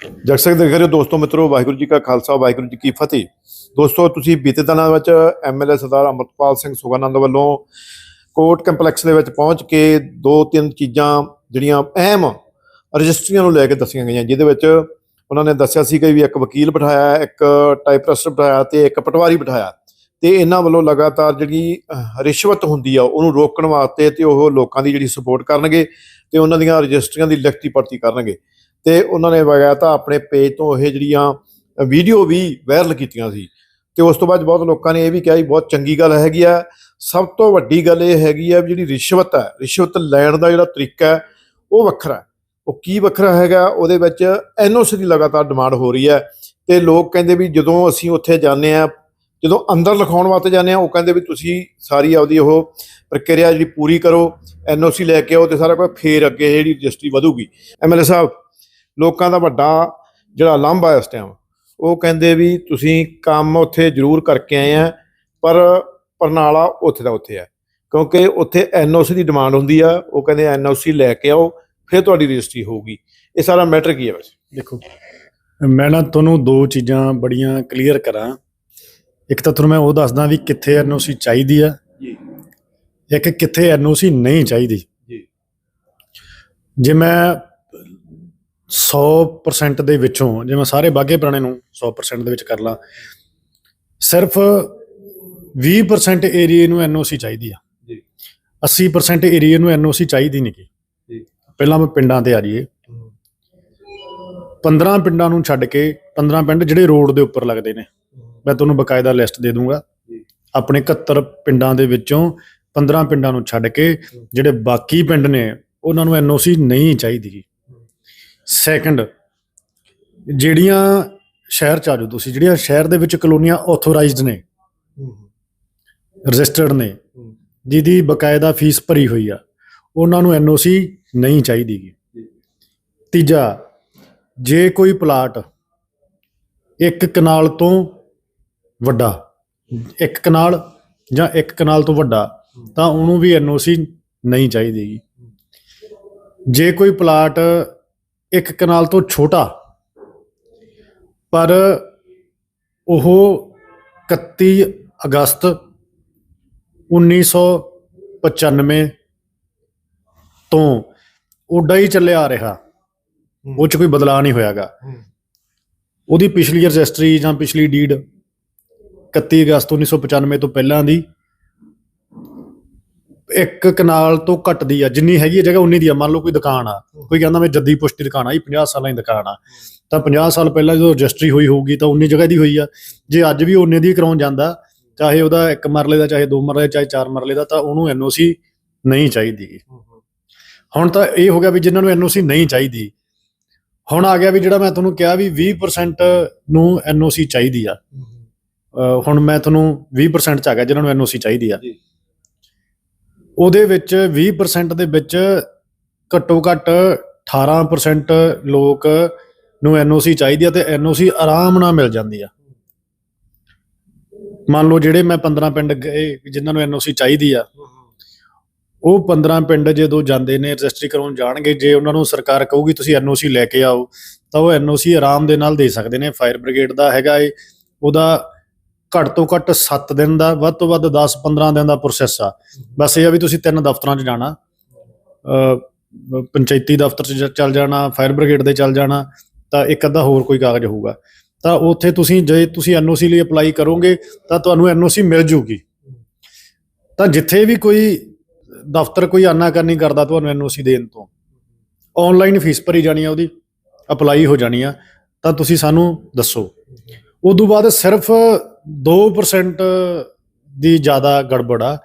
ਜਗ ਸਕਦੇ ਦੇਖ ਰਹੇ ਹੋ ਦੋਸਤੋ, ਮਿੱਤਰੋ, ਵਾਹਿਗੁਰੂ ਜੀ ਕਾ ਖਾਲਸਾ, ਵਾਹਿਗੁਰੂ ਜੀ ਕੀ ਫਤਿਹ। ਦੋਸਤੋ, ਤੁਸੀਂ ਬੀਤੇ ਦਿਨਾਂ ਵਿੱਚ ਐਮਐਲਏ ਸਰਦਾਰ ਅਮਰਪਾਲ ਸਿੰਘ ਸੁਖਾਨੰਦ ਵੱਲੋਂ ਕੋਰਟ ਕੰਪਲੈਕਸ ਦੇ ਵਿੱਚ ਪਹੁੰਚ ਕੇ ਦੋ ਤਿੰਨ ਚੀਜ਼ਾਂ ਜਿਹੜੀਆਂ ਅਹਿਮ ਰਜਿਸਟਰੀਆਂ ਨੂੰ ਲੈ ਕੇ ਦੱਸੀਆਂ ਗਈਆਂ, ਜਿਹਦੇ ਵਿੱਚ ਉਹਨਾਂ ਨੇ ਦੱਸਿਆ ਸੀ ਕਿ ਵੀ ਇੱਕ ਵਕੀਲ ਬਿਠਾਇਆ, ਇੱਕ ਟਾਈਪਰਸਟ ਬਿਠਾਇਆ ਤੇ ਇੱਕ ਪਟਵਾਰੀ ਬਿਠਾਇਆ। ਤੇ ਇਹਨਾਂ ਵੱਲੋਂ ਲਗਾਤਾਰ ਜਿਹੜੀ ਰਿਸ਼ਵਤ ਹੁੰਦੀ ਆ, ਉਹਨੂੰ ਰੋਕਣ ਵਾਸਤੇ ਤੇ ਉਹ ਲੋਕਾਂ ਦੀ ਜਿਹੜੀ ਸਪੋਰਟ ਕਰਨਗੇ ਤੇ ਉਹਨਾਂ ਦੀਆਂ ਰਜਿਸਟਰੀਆਂ ਦੀ ਲਿਖਤੀ ਪੜਤੀ ਕਰਨਗੇ। ਤੇ ਉਹਨਾਂ ਨੇ ਵਗੈਰਾ ਆਪਣੇ ਪੇਜ ਤੋਂ ਇਹ ਜਿਹੜੀਆਂ ਵੀਡੀਓ ਵੀ ਵਾਇਰਲ ਕੀਤੀਆਂ ਸੀ। ਤੇ ਉਸ ਤੋਂ ਬਾਅਦ ਬਹੁਤ ਲੋਕਾਂ ਨੇ ਇਹ ਵੀ ਕਿਹਾ ਵੀ ਬਹੁਤ ਚੰਗੀ ਗੱਲ ਹੈਗੀ ਆ। ਸਭ ਤੋਂ ਵੱਡੀ ਗੱਲ ਇਹ ਹੈਗੀ ਆ ਵੀ ਜਿਹੜੀ ਰਿਸ਼ਵਤ ਹੈ ਰਿਸ਼ਵਤ ਲੈਣ ਦਾ ਜਿਹੜਾ ਤਰੀਕਾ ਹੈ, ਉਹ ਵੱਖਰਾ ਉਹ ਕੀ ਵੱਖਰਾ ਹੈਗਾ, ਉਹਦੇ ਵਿੱਚ ਐਨਓਸੀ ਦੀ ਲਗਾਤਾਰ ਡਿਮਾਂਡ ਹੋ ਰਹੀ ਹੈ। ਤੇ ਲੋਕ ਕਹਿੰਦੇ ਵੀ ਜਦੋਂ ਅਸੀਂ ਉੱਥੇ ਜਾਂਦੇ ਆ ਜਦੋਂ ਅੰਦਰ ਲਿਖਾਉਣ ਵਾਸਤੇ ਜਾਂਦੇ ਆ ਉਹ ਕਹਿੰਦੇ ਵੀ ਤੁਸੀਂ ਸਾਰੀ ਆਪਦੀ ਉਹ ਪ੍ਰਕਿਰਿਆ ਜਿਹੜੀ ਪੂਰੀ ਕਰੋ ਐਨਓਸੀ ਲੈ ਕੇ ਆਓ ਤੇ ਸਾਰਾ ਕੁਝ ਫੇਰ ਅੱਗੇ ਜਿਹੜੀ ਰਜਿਸਟਰੀ ਵਧੂਗੀ। ਐਮਐਲਏ ਸਾਹਿਬ ਲੋਕਾਂ ਦਾ ਵੱਡਾ ਜਿਹੜਾ ਲਾਂਭਾ ਇਸ ਟਾਈਮ ਉਹ ਕਹਿੰਦੇ ਵੀ ਤੁਸੀਂ ਕੰਮ ਉੱਥੇ ਜ਼ਰੂਰ ਕਰਕੇ ਆਏ ਆ ਪਰ ਪਰਨਾਲਾ ਉੱਥੇ ਦਾ ਉੱਥੇ ਹੈ। ਕਿਉਂਕਿ ਉੱਥੇ ਐਨਓਸੀ ਦੀ ਡਿਮਾਂਡ ਹੁੰਦੀ ਆ ਉਹ ਕਹਿੰਦੇ ਐਨਓਸੀ ਲੈ ਕੇ ਆਓ ਫਿਰ ਤੁਹਾਡੀ ਰਜਿਸਟਰੀ ਹੋਊਗੀ। ਇਹ ਸਾਰਾ ਮੈਟਰ ਕੀ ਹੈ ਵੈਸੇ? ਦੇਖੋ ਮੈਂ ਨਾ ਤੁਹਾਨੂੰ ਦੋ ਚੀਜ਼ਾਂ ਬੜੀਆਂ ਕਲੀਅਰ ਕਰਾਂ। ਇੱਕ ਤਾਂ ਤੁਹਾਨੂੰ ਮੈਂ ਉਹ ਦੱਸਦਾ ਵੀ ਕਿੱਥੇ ਐਨਓਸੀ ਚਾਹੀਦੀ ਆ। ਜੀ। ਇੱਕ ਕਿੱਥੇ ਐਨਓਸੀ ਨਹੀਂ ਚਾਹੀਦੀ। ਜੀ। ਜੇ ਮੈਂ 100% ਦੇ ਵਿੱਚੋਂ ਜੇ ਮੈਂ ਸਾਰੇ ਬਾਗੇ ਪੁਰਾਣੇ ਨੂੰ 100% ਦੇ ਵਿੱਚ ਕਰ ਲਾਂ ਸਿਰਫ 20% ਏਰੀਏ ਨੂੰ ਐਨਓਸੀ ਚਾਹੀਦੀ ਆ। ਜੀ। 80% ਏਰੀਏ ਨੂੰ ਐਨਓਸੀ ਚਾਹੀਦੀ ਨਹੀਂ ਜੀ। ਪਹਿਲਾਂ ਮੈਂ ਪਿੰਡਾਂ ਤੇ ਆ ਜਾਈਏ। 15 ਪਿੰਡਾਂ ਨੂੰ ਛੱਡ ਕੇ 15 ਪਿੰਡ ਜਿਹੜੇ ਰੋਡ ਦੇ ਉੱਪਰ ਲੱਗਦੇ ਨੇ ਮੈਂ ਤੁਹਾਨੂੰ ਬਕਾਇਦਾ ਲਿਸਟ ਦੇ ਦੂੰਗਾ। ਆਪਣੇ 71 ਪਿੰਡਾਂ ਦੇ ਵਿੱਚੋਂ 15 ਪਿੰਡਾਂ ਨੂੰ ਛੱਡ ਕੇ ਜਿਹੜੇ ਬਾਕੀ ਪਿੰਡ ਨੇ ਉਹਨਾਂ ਨੂੰ ਐਨਓਸੀ ਨਹੀਂ ਚਾਹੀਦੀ ਸੈਕੰਡ ਜਿਹੜੀਆਂ ਸ਼ਹਿਰ ਚ ਆਜੋ ਤੁਸੀਂ ਜਿਹੜੀਆਂ ਸ਼ਹਿਰ ਦੇ ਵਿੱਚ ਕਲੋਨੀਆਂ ਆਥੋਰਾਈਜ਼ਡ ਨੇ ਰਜਿਸਟਰਡ ਨੇ ਜਿਹਦੀ ਬਕਾਇਦਾ ਫੀਸ ਭਰੀ ਹੋਈ ਆ ਉਹਨਾਂ ਨੂੰ ਐਨਓਸੀ ਨਹੀਂ ਚਾਹੀਦੀ ਗੀ। ਤੀਜਾ ਜੇ ਕੋਈ ਪਲਾਟ ਇੱਕ ਕਨਾਲ ਤੋਂ ਵੱਡਾ ਇੱਕ ਕਨਾਲ ਜਾਂ ਇੱਕ ਕਨਾਲ ਤੋਂ ਵੱਡਾ ਤਾਂ ਉਹਨੂੰ ਵੀ ਐਨਓਸੀ ਨਹੀਂ ਚਾਹੀਦੀ ਜੇ ਕੋਈ ਪਲਾਟ ਇੱਕ ਕਨਾਲ ਤੋਂ ਛੋਟਾ। ਪਰ ਉਹ 31 ਅਗਸਤ 1995 ਤੋਂ ਉੱਡਾ ਹੀ ਚੱਲਿਆ ਆ ਰਿਹਾ। ਉਹ ਚ ਕੋਈ ਬਦਲਾਅ ਨਹੀਂ ਹੋਇਆਗਾ। ਉਹਦੀ ਪਿਛਲੀ ਰਜਿਸਟਰੀ ਜਾਂ ਪਿਛਲੀ ਡੀਡ 31 ਅਗਸਤ 1995 ਤੋਂ ਪਹਿਲਾਂ ਦੀ ਇੱਕ ਕਨਾਲ ਤੋਂ ਘੱਟ ਦੀ ਆ ਜਿੰਨੀ ਹੈਗੀ ਜਗ੍ਹਾ ਉਨੀ ਦੀ ਆ। ਮੰਨ ਲਓ ਕੋਈ ਦੁਕਾਨ ਆ ਕੋਈ ਕਹਿੰਦਾ ਮੈਂ ਜੱਦੀ ਪੁਸ਼ਤੀ ਦੁਕਾਨ ਆ ਇਹ 50 ਸਾਲਾਂ ਦੀ ਦੁਕਾਨ ਆ। ਤਾਂ 50 ਸਾਲ ਪਹਿਲਾਂ ਜਦੋਂ ਰਜਿਸਟਰੀ ਹੋਈ ਹੋਊਗੀ ਤਾਂ ਉਨੀ ਜਗ੍ਹਾ ਦੀ ਹੋਈ ਆ। ਜੇ ਅੱਜ ਵੀ ਉਨੇ ਦੀ ਕਰਾਉਣ ਜਾਂਦਾ ਚਾਹੇ ਉਹਦਾ ਇੱਕ ਮਰਲੇ ਦਾ ਚਾਹੇ ਦੋ ਮਰਲੇ ਚਾਹੇ ਚਾਰ ਮਰਲੇ ਦਾ ਤਾਂ ਉਹਨੂੰ ਐਨਓਸੀ ਨਹੀਂ ਚਾਹੀਦੀ। ਹੁਣ ਤਾਂ ਇਹ ਹੋ ਗਿਆ ਵੀ ਜਿਨ੍ਹਾਂ ਨੂੰ ਐਨਓਸੀ ਨਹੀਂ ਚਾਹੀਦੀ। ਹੁਣ ਆ ਗਿਆ ਵੀ ਜਿਹੜਾ ਮੈਂ ਤੁਹਾਨੂੰ ਕਿਹਾ ਵੀ 20% ਨੂੰ ਐਨਓਸੀ ਚਾਹੀਦੀ ਆ। ਹੁਣ ਮੈਂ ਤੁਹਾਨੂੰ 20% ਚ ਆ ਗਿਆ ਜਿਨ੍ਹਾਂ ਨੂੰ ਐਨਓਸੀ ਚਾਹੀਦੀ ਆ। ਉਹਦੇ ਵਿੱਚ 20% ਦੇ ਵਿੱਚ ਘੱਟੋ ਘੱਟ 18% ਲੋਕ ਨੂੰ ਐਨਓਸੀ ਚਾਹੀਦੀ ਆ ਤੇ ਐਨਓਸੀ ਆਰਾਮ ਨਾਲ ਮਿਲ ਜਾਂਦੀ ਆ। ਮੰਨ ਲਓ ਜਿਹੜੇ ਮੈਂ 15 ਪਿੰਡ ਗਏ ਜਿਨ੍ਹਾਂ ਨੂੰ ਐਨਓਸੀ ਚਾਹੀਦੀ ਆ, ਉਹ 15 ਪਿੰਡ ਜਦੋਂ ਜਾਂਦੇ ਨੇ, ਰਜਿਸਟਰੀ ਕਰਾਉਣ ਜਾਣਗੇ, ਜੇ ਉਹਨਾਂ ਨੂੰ ਸਰਕਾਰ ਕਹੂਗੀ ਤੁਸੀਂ ਐਨਓਸੀ ਲੈ ਕੇ ਆਓ, ਤਾਂ ਉਹ ਐਨਓਸੀ ਆਰਾਮ ਦੇ ਨਾਲ ਦੇ ਸਕਦੇ ਨੇ। ਫਾਇਰ ਬ੍ਰਿਗੇਡ ਦਾ ਹੈਗਾ ਏ, ਉਹਦਾ ਘੱਟ ਤੋਂ ਘੱਟ 7 ਦਿਨ ਦਾ, ਵੱਧ ਤੋਂ ਵੱਧ 10 15 ਦਿਨ ਦਾ ਪ੍ਰੋਸੈਸ ਆ। ਬਸ ਇਹ ਆ ਵੀ ਤੁਸੀਂ ਤਿੰਨ ਦਫ਼ਤਰਾਂ 'ਚ ਜਾਣਾ। ਪੰਚਾਇਤੀ ਦਫ਼ਤਰ 'ਚ ਚੱਲ ਜਾਣਾ, ਫਾਇਰ ਬ੍ਰਿਗੇਡ ਦੇ ਚੱਲ ਜਾਣਾ, ਤਾਂ ਇੱਕ ਅੱਧਾ ਹੋਰ ਕੋਈ ਕਾਗਜ਼ ਹੋਊਗਾ। ਤਾਂ ਉੱਥੇ ਤੁਸੀਂ ਜੇ ਤੁਸੀਂ ਐਨਓਸੀ ਲਈ ਅਪਲਾਈ ਕਰੋਗੇ, ਤਾਂ ਤੁਹਾਨੂੰ ਐਨਓਸੀ ਮਿਲ ਜੂਗੀ। ਤਾਂ ਜਿੱਥੇ ਵੀ ਕੋਈ ਦਫ਼ਤਰ ਕੋਈ ਆਨਾਕਾਨੀ ਕਰਦਾ ਤੁਹਾਨੂੰ ਐਨਓਸੀ ਦੇਣ ਤੋਂ ਆਨਲਾਈਨ ਫੀਸ ਭਰੀ ਜਾਣੀ ਆ ਉਹਦੀ ਅਪਲਾਈ ਹੋ ਜਾਣੀ ਆ। ਤਾਂ ਤੁਸੀਂ ਸਾਨੂੰ ਦੱਸੋ। ਉਦੋਂ ਬਾਅਦ ਸਿਰਫ 2% ਦੀ ਜ਼ਿਆਦਾ ਗੜਬੜ ਆ।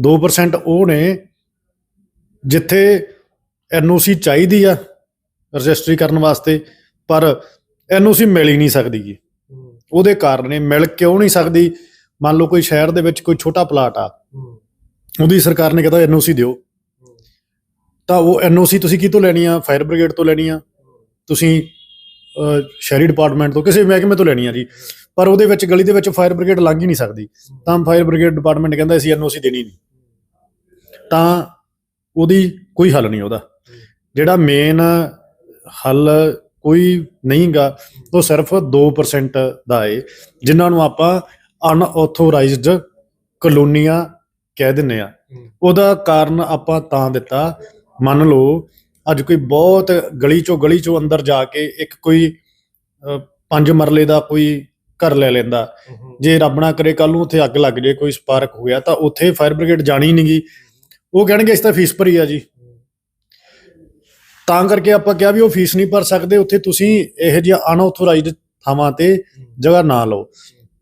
2% ਉਹ ਨੇ ਜਿੱਥੇ ਐਨਓਸੀ ਚਾਹੀਦੀ ਆ ਰਜਿਸਟਰੀ ਕਰਨ ਵਾਸਤੇ ਪਰ ਐਨਓਸੀ ਮਿਲ ਹੀ ਨਹੀਂ ਸਕਦੀ ਜੀ ਉਹਦੇ ਕਾਰਨ ਇਹ ਮਿਲ ਕਿਉਂ ਨਹੀਂ ਸਕਦੀ? ਮੰਨ ਲਓ ਕੋਈ ਸ਼ਹਿਰ ਦੇ ਵਿੱਚ ਕੋਈ ਛੋਟਾ ਪਲਾਟ ਆ। ਉਹਦੀ ਸਰਕਾਰ ਨੇ ਕਹਿੰਦਾ ਐਨਓਸੀ ਦਿਓ। ਤਾਂ ਉਹ ਐਨਓਸੀ ਤੁਸੀਂ ਕਿਤੋਂ ਲੈਣੀ ਆ? ਫਾਇਰ ਬ੍ਰਿਗੇਡ ਤੋਂ ਲੈਣੀ ਆ। ਤੁਸੀਂ ਅਹ, ਸ਼ਹਿਰੀ ਡਿਪਾਰਟਮੈਂਟ ਤੋਂ ਕਿਸੇ ਮਹਿਕਮੇ ਤੋਂ ਲੈਣੀ ਆ ਜੀ। ਪਰ ਉਹਦੇ ਵਿੱਚ ਗਲੀ ਦੇ ਵਿੱਚ ਫਾਇਰ ਬ੍ਰਿਗੇਡ ਲੰਘ ਹੀ ਨਹੀਂ ਸਕਦੀ। ਤਾਂ ਫਾਇਰ ਬ੍ਰਿਗੇਡ ਡਿਪਾਰਟਮੈਂਟ ਕਹਿੰਦਾ ਅਸੀਂ ਐਨਓਸੀ ਦੇਣੀ ਨਹੀਂ। ਤਾਂ ਉਹਦੀ ਕੋਈ ਹੱਲ ਨਹੀਂ ਉਹਦਾ। ਜਿਹੜਾ ਮੇਨ ਹੱਲ ਕੋਈ ਨਹੀਂਗਾ ਉਹ ਸਿਰਫ 2% ਦਾ ਏ, ਜਿਨ੍ਹਾਂ ਨੂੰ ਆਪਾਂ ਅਨਆਥੋਰਾਈਜ਼ਡ ਕਲੋਨੀਆਂ ਕਹਿ ਦਿੰਨੇ ਆ ਉਹਦਾ ਕਾਰਨ ਆਪਾਂ ਤਾਂ ਦਿੱਤਾ। ਮੰਨ ਲਓ, ਅੱਜ ਕੋਈ ਬਹੁਤ ਗਲੀ ਚੋਂ ਗਲੀ ਚੋਂ ਅੰਦਰ ਜਾ ਕੇ ਇੱਕ ਕੋਈ ਪੰਜ ਮਰਲੇ ਦਾ ਕੋਈ ਘਰ ਲੈ ਲੈਂਦਾ। ਜੇ ਰੱਬ ਨਾ ਕਰੇ ਕੱਲ ਨੂੰ ਉੱਥੇ ਅੱਗ ਲੱਗ ਜੇ ਕੋਈ ਸਪਾਰਕ ਹੋਇਆ ਤਾਂ ਉੱਥੇ ਫਾਇਰ ਬ੍ਰਿਗੇਡ ਜਾਣੀ ਨਹੀਂਗੀ ਉਹ ਕਹਿਣਗੇ ਇਸ ਤਾਂ ਫੀਸ ਭਰੀ ਆ ਜੀ। ਤਾਂ ਕਰਕੇ ਆਪਾਂ ਕਿਹਾ ਵੀ ਉਹ ਫੀਸ ਨਹੀਂ ਭਰ ਸਕਦੇ ਉੱਥੇ ਤੁਸੀਂ ਇਹੋ ਜਿਹੀਆਂ ਅਨਆਥੋਰਾਈਜ਼ਡ ਥਾਵਾਂ ਤੇ ਜਗ੍ਹਾ ਨਾ ਲਓ।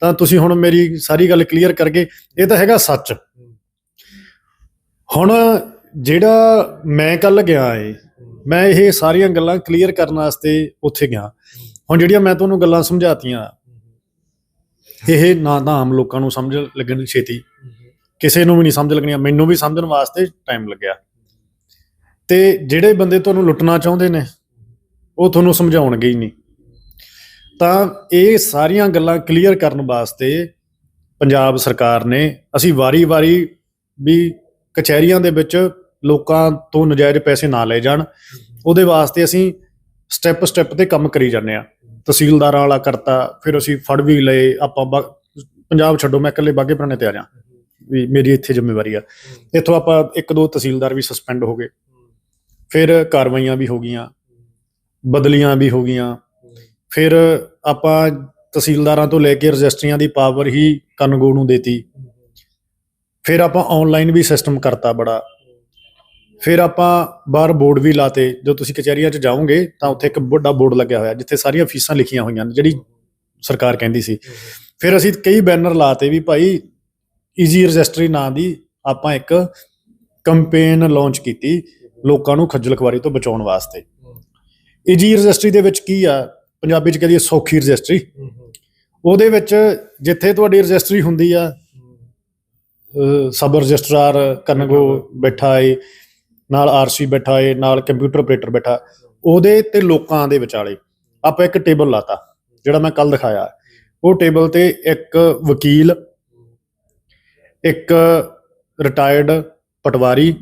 ਤਾਂ ਤੁਸੀਂ ਹੁਣ ਮੇਰੀ ਸਾਰੀ ਗੱਲ ਕਲੀਅਰ ਕਰਕੇ ਇਹ ਤਾਂ ਹੈਗਾ ਸੱਚ। ਹੁਣ ਜਿਹੜਾ ਮੈਂ ਕੱਲ ਗਿਆ ਏ ਮੈਂ ਇਹ ਸਾਰੀਆਂ ਗੱਲਾਂ ਕਲੀਅਰ ਕਰਨ ਵਾਸਤੇ ਉੱਥੇ ਗਿਆ। ਹੁਣ ਜਿਹੜੀਆਂ ਮੈਂ ਤੁਹਾਨੂੰ ਗੱਲਾਂ ਸਮਝਾਤੀਆਂ ਇਹ ਨਾ ਤਾਂ ਆਮ ਲੋਕਾਂ ਨੂੰ ਸਮਝ ਲੱਗਣ ਛੇਤੀ। ਕਿਸੇ ਨੂੰ ਵੀ ਨਹੀਂ ਸਮਝ ਲੱਗਣੀਆਂ ਮੈਨੂੰ ਵੀ ਸਮਝਣ ਵਾਸਤੇ ਟਾਈਮ ਲੱਗਿਆ। ਤੇ ਜਿਹੜੇ ਬੰਦੇ ਤੁਹਾਨੂੰ ਲੁੱਟਣਾ ਚਾਹੁੰਦੇ ਨੇ ਉਹ ਤੁਹਾਨੂੰ ਸਮਝਾਉਣਗੇ ਹੀ ਨਹੀਂ। ਤਾਂ ਇਹ ਸਾਰੀਆਂ ਗੱਲਾਂ ਕਲੀਅਰ ਕਰਨ ਵਾਸਤੇ ਪੰਜਾਬ ਸਰਕਾਰ ਨੇ ਅਸੀਂ ਵਾਰੀ-ਵਾਰੀ ਵੀ ਕਚਹਿਰੀਆਂ ਦੇ ਵਿੱਚ ਲੋਕਾਂ ਤੋਂ ਨਜਾਇਜ਼ ਪੈਸੇ ਨਾ ਲਏ ਜਾਣ। ਉਹਦੇ ਵਾਸਤੇ ਅਸੀਂ ਸਟੈਪ ਸਟੈਪ ਤੇ ਕੰਮ ਕਰੀ ਜਾਂਦੇ ਆ ਤਹਿਸੀਲਦਾਰਾਂ ਵਾਲਾ ਕਰਤਾ, ਫਿਰ ਅਸੀਂ ਫੜ ਵੀ ਲਏ, ਆਪਾਂ ਬਾ- ਪੰਜਾਬ ਛੱਡੋ, ਮੈਂ ਇਕੱਲੇ ਬਾਗੇ ਪੁਰਾਣੇ ਤੇ ਆ ਜਾ ਵੀ ਮੇਰੀ ਇੱਥੇ ਜ਼ਿੰਮੇਵਾਰੀ ਆ। ਇੱਥੋਂ ਆਪਾਂ ਇੱਕ ਦੋ ਤਹਿਸੀਲਦਾਰ ਵੀ ਸਸਪੈਂਡ ਹੋ ਗਏ। ਫਿਰ ਕਾਰਵਾਈਆਂ ਵੀ ਹੋ ਗਈਆਂ, ਬਦਲੀਆਂ ਵੀ ਹੋ ਗਈਆਂ। ਫਿਰ ਆਪਾਂ ਤਹਿਸੀਲਦਾਰਾਂ ਤੋਂ ਲੈ ਕੇ ਰਜਿਸਟਰੀਆਂ ਦੀ ਪਾਵਰ ਹੀ ਕਨਗੋ ਨੂੰ ਦੇਤੀ। ਫਿਰ ਆਪਾਂ ਆਨਲਾਈਨ ਵੀ ਸਿਸਟਮ ਕਰਤਾ ਬੜਾ। ਫਿਰ ਆਪਾਂ ਬਾਹਰ ਬੋਰਡ ਵੀ ਲਾਤੇ। ਜੋ ਤੁਸੀਂ ਕਚਹਿਰੀਆਂ 'ਚ ਜਾਓਗੇ ਤਾਂ ਉੱਥੇ ਇੱਕ ਵੱਡਾ ਬੋਰਡ ਲੱਗਿਆ ਹੋਇਆ, ਜਿੱਥੇ ਸਾਰੀਆਂ ਫੀਸਾਂ ਲਿਖੀਆਂ ਹੋਈਆਂ ਨੇ, ਜਿਹੜੀ ਸਰਕਾਰ ਕਹਿੰਦੀ ਸੀ। ਫਿਰ ਅਸੀਂ ਕਈ ਬੈਨਰ ਲਾਤੇ ਵੀ ਭਾਈ ਈਜ਼ੀ ਰਜਿਸਟਰੀ ਨਾਂ ਦੀ ਆਪਾਂ ਇੱਕ ਕੈਂਪੇਨ ਲਾਂਚ ਕੀਤੀ ਲੋਕਾਂ ਨੂੰ ਖੱਜਲ ਖਵਾਰੀ ਤੋਂ ਬਚਾਉਣ ਵਾਸਤੇ। ਈਜ਼ੀ ਰਜਿਸਟਰੀ ਦੇ ਵਿੱਚ ਕੀ ਆ? ਪੰਜਾਬੀ 'ਚ ਕਹਿੰਦੀ ਸੌਖੀ ਰਜਿਸਟਰੀ। ਉਹਦੇ ਵਿੱਚ ਜਿੱਥੇ ਤੁਹਾਡੀ ਰਜਿਸਟਰੀ ਹੁੰਦੀ ਆ, ਅਹ ਸਬ ਰਜਿਸਟਰਾਰ ਕਨਗੋ ਬੈਠਾ ਏ ਨਾਲ ਆਰਸੀ ਬੈਠਾ ਏ, ਨਾਲ ਕੰਪਿਊਟਰ ਆਪਰੇਟਰ ਬੈਠਾ। ਉਹਦੇ ਤੇ ਲੋਕਾਂ ਦੇ ਵਿਚਾਲੇ ਆਪਾਂ ਇੱਕ ਟੇਬਲ ਲਾਤਾ, ਜਿਹੜਾ ਮੈਂ ਕੱਲ ਦਿਖਾਇਆ। ਉਹ ਟੇਬਲ ਤੇ ਇੱਕ ਵਕੀਲ, ਇੱਕ ਰਿਟਾਇਰਡ ਪਟਵਾਰੀ,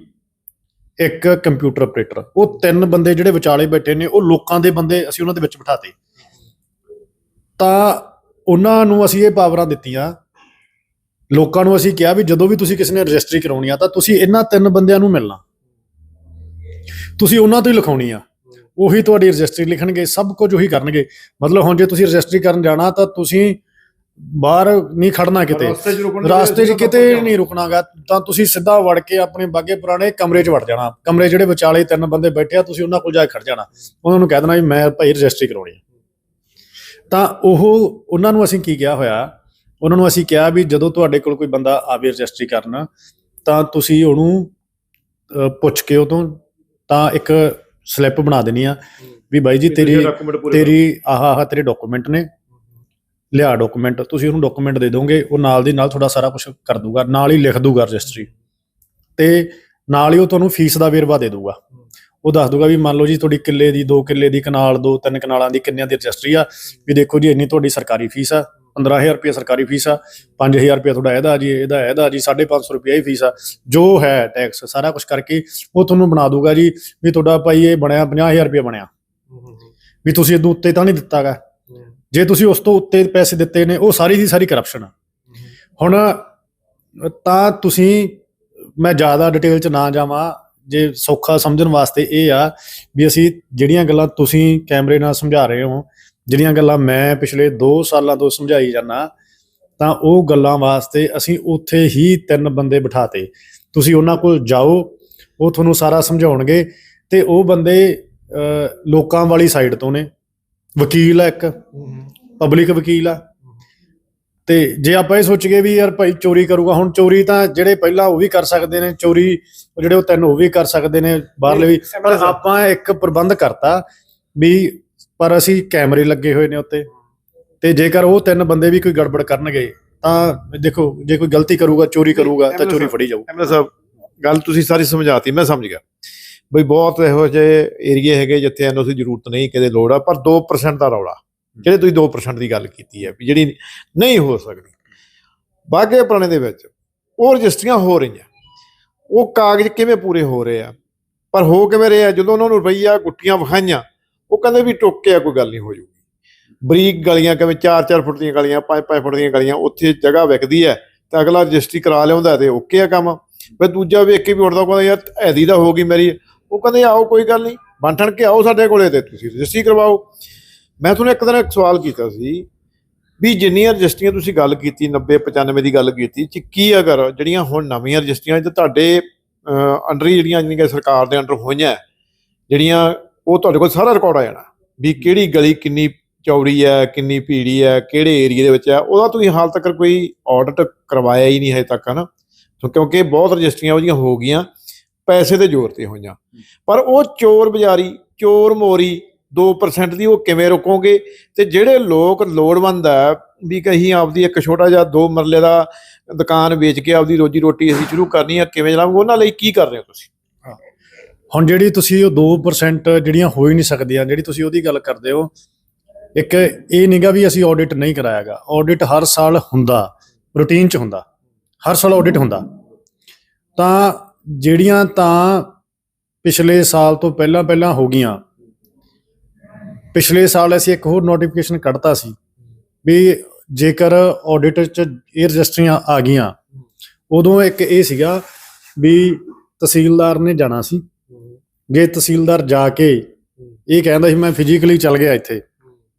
ਇੱਕ ਕੰਪਿਊਟਰ ਆਪਰੇਟਰ ਉਹ ਤਿੰਨ ਬੰਦੇ ਜਿਹੜੇ ਵਿਚਾਲੇ ਬੈਠੇ ਨੇ, ਉਹ ਲੋਕਾਂ ਦੇ ਬੰਦੇ ਅਸੀਂ ਉਹਨਾਂ ਦੇ ਵਿੱਚ ਬਿਠਾਤੇ। ਤਾਂ ਉਹਨਾਂ ਨੂੰ ਅਸੀਂ ਇਹ ਪਾਵਰਾਂ ਦਿੱਤੀਆਂ। ਲੋਕਾਂ ਨੂੰ ਅਸੀਂ ਕਿਹਾ ਵੀ ਜਦੋਂ ਵੀ ਤੁਸੀਂ ਕਿਸੇ ਨੇ ਰਜਿਸਟਰੀ ਕਰਾਉਣੀ ਆ ਤਾਂ ਤੁਸੀਂ ਇਹਨਾਂ ਤਿੰਨ ਬੰਦਿਆਂ ਨੂੰ ਮਿਲਣਾ। ਤੁਸੀਂ ਉਹਨਾਂ ਤੋਂ ਹੀ ਲਿਖਾਉਣੀ ਆ। ਉਹੀ ਤੁਹਾਡੀ ਰਜਿਸਟਰੀ ਲਿਖਣਗੇ ਸਭ ਕੁਝ ਉਹੀ ਕਰਨਗੇ। ਮਤਲਬ ਹੁਣ ਜੇ ਤੁਸੀਂ ਰਜਿਸਟਰੀ ਕਰਨ ਜਾਣਾ ਤਾਂ ਤੁਸੀਂ ਬਾਹਰ ਨਹੀਂ ਖੜਨਾ ਕਿਤੇ। ਰਸਤੇ 'ਚ ਕਿਤੇ ਨਹੀਂ ਰੁਕਣਾਗਾ ਤਾਂ ਤੁਸੀਂ ਸਿੱਧਾ ਵੜ ਕੇ ਆਪਣੇ ਬਾਗੇ ਪੁਰਾਣੇ ਕਮਰੇ 'ਚ ਵੜ ਜਾਣਾ। ਕਮਰੇ ਜਿਹੜੇ ਵਿਚਾਲੇ ਤਿੰਨ ਬੰਦੇ ਬੈਠੇ ਆ ਤੁਸੀਂ ਉਹਨਾਂ ਕੋਲ ਜਾ ਕੇ ਖੜ ਜਾਣਾ। ਉਹਨਾਂ ਨੂੰ ਕਹਿ ਦੇਣਾ ਵੀ ਮੈਂ ਭਾਈ ਰਜਿਸਟਰੀ ਕਰਾਉਣੀ ਹੈ ਤਾਂ ਉਹ ਉਹਨਾਂ ਨੂੰ ਅਸੀਂ ਕੀ ਕਿਹਾ ਹੋਇਆ? ਉਹਨਾਂ ਨੂੰ ਅਸੀਂ ਕਿਹਾ ਵੀ ਜਦੋਂ ਤੁਹਾਡੇ ਕੋਲ ਕੋਈ ਬੰਦਾ ਆਵੇ ਰਜਿਸਟਰੀ ਕਰਨ ਤਾਂ ਤੁਸੀਂ ਉਹਨੂੰ ਪੁੱਛ ਕੇ ਉਹ ਤੋਂ ਤਾਂ ਇੱਕ ਸਲਿੱਪ ਬਣਾ ਦੇਣੀ ਆ ਵੀ ਬਾਈ ਜੀ ਤੇਰੀ ਤੇਰੀ ਆਹ ਆਹ ਤੇਰੇ ਡਾਕੂਮੈਂਟ ਨੇ। ਲਿਆ ਡਾਕੂਮੈਂਟ ਤੁਸੀਂ ਉਹਨੂੰ ਡਾਕੂਮੈਂਟ ਦੇ ਦੋਗੇ ਉਹ ਨਾਲ ਦੀ ਨਾਲ ਤੁਹਾਡਾ ਸਾਰਾ ਕੁਝ ਕਰ ਦੂਗਾ ਨਾਲ ਹੀ ਲਿਖ ਦੂਗਾ ਰਜਿਸਟਰੀ ਤੇ ਨਾਲ ਹੀ ਉਹ ਤੁਹਾਨੂੰ ਫੀਸ ਦਾ ਵੇਰਵਾ ਦੇ ਦੂਗਾ। ਉਹ ਦੱਸ ਦੂਗਾ ਵੀ ਮੰਨ ਲਓ ਜੀ ਤੁਹਾਡੀ ਕਿੱਲੇ ਦੀ 2 ਕਿੱਲੇ ਦੀ ਕਨਾਲ ਦੋ ਤਿੰਨ ਕਨਾਲਾਂ ਦੀ ਕਿੰਨਿਆਂ ਦੀ ਰਜਿਸਟਰੀ ਆ। ਵੀ ਦੇਖੋ ਜੀ ਇੰਨੀ ਤੁਹਾਡੀ ਸਰਕਾਰੀ ਫੀਸ ਆ। 15000 ਰੁਪਏ ਸਰਕਾਰੀ ਫੀਸ ਆ 5000 ਰੁਪਏ ਤੁਹਾਡਾ ਇਹਦਾ ਜੀ ਇਹਦਾ ਇਹਦਾ ਜੀ 550 ਰੁਪਏ ਹੀ ਫੀਸ ਆ ਜੋ ਹੈ ਟੈਕਸ ਸਾਰਾ ਕੁਝ ਕਰਕੇ ਉਹ ਤੁਹਾਨੂੰ ਬਣਾ ਦੂਗਾ ਜੀ ਵੀ ਤੁਹਾਡਾ ਭਾਈ ਇਹ ਬਣਿਆ 50000 ਰੁਪਏ ਬਣਿਆ। ਵੀ ਤੁਸੀਂ ਇਹਦੋਂ ਉੱਤੇ ਤਾਂ ਨਹੀਂ ਦਿੱਤਾਗਾ। ਜੇ ਤੁਸੀਂ ਉਸ ਤੋਂ ਉੱਤੇ ਪੈਸੇ ਦਿੱਤੇ ਨੇ ਉਹ ਸਾਰੀ ਦੀ ਸਾਰੀ ਕਰਪਸ਼ਨ ਆ। ਹੁਣ ਤਾਂ ਤੁਸੀਂ ਮੈਂ ਜ਼ਿਆਦਾ ਡਿਟੇਲ ਚ ਨਾ ਜਾਵਾਂ ਜੇ ਸੌਖਾ ਸਮਝਣ ਵਾਸਤੇ ਇਹ ਆ ਵੀ ਅਸੀਂ ਜਿਹੜੀਆਂ ਗੱਲਾਂ ਤੁਸੀਂ ਕੈਮਰੇ ਨਾਲ ਸਮਝਾ ਰਹੇ ਹੋ ਜਿਹੜੀਆਂ ਗੱਲਾਂ ਮੈਂ ਪਿਛਲੇ 2 ਸਾਲਾਂ ਤੋਂ ਸਮਝਾਈ ਜਾਂਦਾ ਤਾਂ ਉਹ ਗੱਲਾਂ ਵਾਸਤੇ ਅਸੀਂ ਉੱਥੇ ਹੀ ਤਿੰਨ ਬੰਦੇ ਬਿਠਾਤੇ। ਤੁਸੀਂ ਉਹਨਾਂ ਕੋਲ ਜਾਓ ਉਹ ਤੁਹਾਨੂੰ ਸਾਰਾ ਸਮਝਾਉਣਗੇ ਤੇ ਉਹ ਬੰਦੇ ਲੋਕਾਂ ਵਾਲੀ ਸਾਈਡ ਤੋਂ ਨੇ। ਵਕੀਲ ਆ ਇੱਕ ਪਬਲਿਕ ਵਕੀਲ ਆ। ਤੇ ਜੇ ਆਪਾਂ ਇਹ ਸੋਚੀਏ ਵੀ ਯਾਰ ਭਾਈ ਚੋਰੀ ਕਰੂਗਾ ਹੁਣ ਚੋਰੀ ਤਾਂ ਜਿਹੜੇ ਪਹਿਲਾਂ ਉਹ ਵੀ ਕਰ ਸਕਦੇ ਨੇ ਚੋਰੀ ਜਿਹੜੇ ਉਹ ਤਿੰਨ ਉਹ ਵੀ ਕਰ ਸਕਦੇ ਨੇ ਬਾਹਰਲੇ ਵੀ ਪਰ ਆਪਾਂ ਇੱਕ ਪ੍ਰਬੰਧ ਕਰਤਾ ਵੀ ਪਰ ਅਸੀਂ ਕੈਮਰੇ ਲੱਗੇ ਹੋਏ ਨੇ ਉੱਤੇ। ਤੇ ਜੇਕਰ ਉਹ ਤਿੰਨ ਬੰਦੇ ਵੀ ਕੋਈ ਗੜਬੜ ਕਰਨਗੇ, ਤਾਂ ਦੇਖੋ, ਜੇ ਕੋਈ ਗਲਤੀ ਕਰੂਗਾ, ਚੋਰੀ ਕਰੂਗਾ, ਤਾਂ ਚੋਰੀ ਫੜੀ ਜਾਊ। ਐਮਐਲ ਸਾਹਿਬ, ਗੱਲ ਤੁਸੀਂ ਸਾਰੀ ਸਮਝਾਤੀ, ਮੈਂ ਸਮਝ ਗਿਆ। ਬਈ ਬਹੁਤ ਇਹੋ ਜਿਹੇ ਏਰੀਏ ਹੈਗੇ ਜਿੱਥੇ ਐਨਓਸੀ ਜ਼ਰੂਰਤ ਨਹੀਂ, ਕਿਤੇ ਲੋੜ ਆ, ਪਰ 2% ਦਾ ਰੌਲਾ। ਜਿਹੜੇ ਤੁਸੀਂ 2% ਦੀ ਗੱਲ ਕੀਤੀ ਹੈ, ਵੀ ਜਿਹੜੀ ਨਹੀਂ ਹੋ ਸਕਦੀ। ਬਾਗੇ ਪੁਰਾਣੇ ਦੇ ਵਿੱਚ ਉਹ ਰਜਿਸਟਰੀਆਂ ਹੋ ਰਹੀਆਂ। ਉਹ ਕਾਗਜ਼ ਕਿਵੇਂ ਪੂਰੇ ਹੋ ਰਹੇ ਆ? ਪਰ ਹੋ ਕਿਵੇਂ ਰਹੇ ਆ? ਜਦੋਂ ਉਹਨਾਂ ਨੂੰ ਰੁਪਈਆ ਗੁੱਟੀਆਂ ਵਿਖਾਈਆਂ ਉਹ ਕਹਿੰਦੇ ਵੀ ਟੋਕਿਆ ਕੋਈ ਗੱਲ ਨਹੀਂ ਹੋ ਜੂਗੀ। ਬਰੀਕ ਗਲੀਆਂ, ਕਿਵੇਂ 4-4 ਫੁੱਟ ਦੀਆਂ ਗਲੀਆਂ 5-5 ਫੁੱਟ ਦੀਆਂ ਗਲੀਆਂ, ਉੱਥੇ ਜਗ੍ਹਾ ਵਿਕਦੀ ਹੈ ਤਾਂ ਅਗਲਾ ਰਜਿਸਟਰੀ ਕਰਾ ਲਿਆਉਂਦਾ ਤੇ ਓਕੇ ਆ ਕੰਮ। ਫਿਰ ਦੂਜਾ ਵੇਖ ਕੇ ਵੀ ਉੱਠਦਾ ਕਹਿੰਦਾ, ਯਾਰ, ਐਦੀ ਦਾ ਹੋ ਗਈ ਮੇਰੀ। ਉਹ ਕਹਿੰਦੇ, ਆਓ, ਕੋਈ ਗੱਲ ਨਹੀਂ, ਬੰਠਣ ਕੇ ਆਓ ਸਾਡੇ ਕੋਲੇ ਤੇ, ਤੁਸੀਂ ਰਜਿਸਟਰੀ ਕਰਵਾਓ। ਮੈਂ ਤੁਹਾਨੂੰ ਇੱਕ ਦਿਨ ਇੱਕ ਸਵਾਲ ਕੀਤਾ ਸੀ ਵੀ ਜਿੰਨੀਆਂ ਰਜਿਸਟਰੀਆਂ ਤੁਸੀਂ ਗੱਲ ਕੀਤੀ 90 95 ਦੀ ਗੱਲ ਕੀਤੀ ਚ ਕੀ ਅਗਰ ਜਿਹੜੀਆਂ ਹੁਣ ਨਵੀਆਂ ਰਜਿਸਟਰੀਆਂ ਤੇ ਤੁਹਾਡੇ ਅੰਡਰ ਹੀ ਜਿਹੜੀਆਂ ਜਿਹੜੀਆਂ ਸਰਕਾਰ ਦੇ ਅੰਡਰ ਹੋਈਆਂ, ਜਿਹੜੀਆਂ ਉਹ ਤੁਹਾਡੇ ਕੋਲ ਸਾਰਾ ਰਿਕਾਰਡ ਆ ਜਾਣਾ ਵੀ ਕਿਹੜੀ ਗਲੀ ਕਿੰਨੀ ਚੌੜੀ ਹੈ ਕਿੰਨੀ ਭੀੜੀ ਹੈ ਕਿਹੜੇ ਏਰੀਆ ਦੇ ਵਿੱਚ ਹੈ। ਉਹਦਾ ਤੁਸੀਂ ਹਾਲ ਤੱਕ ਕੋਈ ਆਡਿਟ ਕਰਵਾਇਆ ਹੀ ਨਹੀਂ ਹਜੇ ਤੱਕ ਹਨ? ਕਿਉਂਕਿ ਬਹੁਤ ਰਜਿਸਟਰੀਆਂ ਉਹਦੀਆਂ ਹੋ ਗਈਆਂ ਪੈਸੇ ਦੇ ਜ਼ੋਰ ਤੇ ਹੋਈਆਂ। ਪਰ ਉਹ ਚੋਰ ਬਜ਼ਾਰੀ ਚੋਰ ਮੋਰੀ 2% ਦੀ ਉਹ ਕਿਵੇਂ ਰੋਕੋਗੇ? ਤੇ ਜਿਹੜੇ ਲੋਕ ਲੋੜਵੰਦ ਆ ਵੀ ਕਹੀਂ ਆਪਦੀ ਇੱਕ ਛੋਟਾ ਜਿਹਾ ਦੋ ਮਰਲੇ ਦਾ ਦੁਕਾਨ ਵੇਚ ਕੇ ਆਪਦੀ ਰੋਜੀ ਰੋਟੀ ਅਸੀਂ ਸ਼ੁਰੂ ਕਰਨੀ ਆ ਕਿਵੇਂ ਚਲਾਵਾਂਗੇ ਉਹਨਾਂ ਲਈ ਕੀ ਕਰ ਰਹੇ ਹੋ ਤੁਸੀਂ? ਹੁਣ ਜਿਹੜੀ ਤੁਸੀਂ ਉਹ 2% ਜਿਹੜੀਆਂ ਹੋ ਹੀ ਨਹੀਂ ਸਕਦੀਆਂ, ਜਿਹੜੀ ਤੁਸੀਂ ਉਹਦੀ ਗੱਲ ਕਰਦੇ ਹੋ, ਇੱਕ ਇਹ ਨਹੀਂਗਾ ਵੀ ਅਸੀਂ ਆਡਿਟ ਨਹੀਂ ਕਰਾਇਆਗਾ। ਆਡਿਟ ਹਰ ਸਾਲ ਹੁੰਦਾ ਰੂਟੀਨ ਚ ਹੁੰਦਾ, ਹਰ ਸਾਲ ਆਡਿਟ ਹੁੰਦਾ। ਤਾਂ ਜਿਹੜੀਆਂ ਤਾਂ ਪਿਛਲੇ ਸਾਲ ਤੋਂ ਪਹਿਲਾਂ ਪਹਿਲਾਂ ਹੋ ਗਈਆਂ, ਪਿਛਲੇ ਸਾਲ ਅਸੀਂ ਇੱਕ ਹੋਰ ਨੋਟੀਫਿਕੇਸ਼ਨ ਕੱਢਤਾ ਸੀ ਵੀ ਜੇਕਰ ਆਡਿਟ ਚ ਇਹ ਰਜਿਸਟਰੀਆਂ ਆ ਗਈਆਂ, ਉਦੋਂ ਇੱਕ ਇਹ ਸੀਗਾ ਵੀ ਤਹਿਸੀਲਦਾਰ ਨੇ ਜਾਣਾ ਸੀ। ਜੇ ਤਹਿਸੀਲਦਾਰ ਜਾ ਕੇ ਇਹ ਕਹਿੰਦਾ ਸੀ, ਮੈਂ ਫਿਜ਼ੀਕਲੀ ਚੱਲ ਗਿਆ ਇੱਥੇ।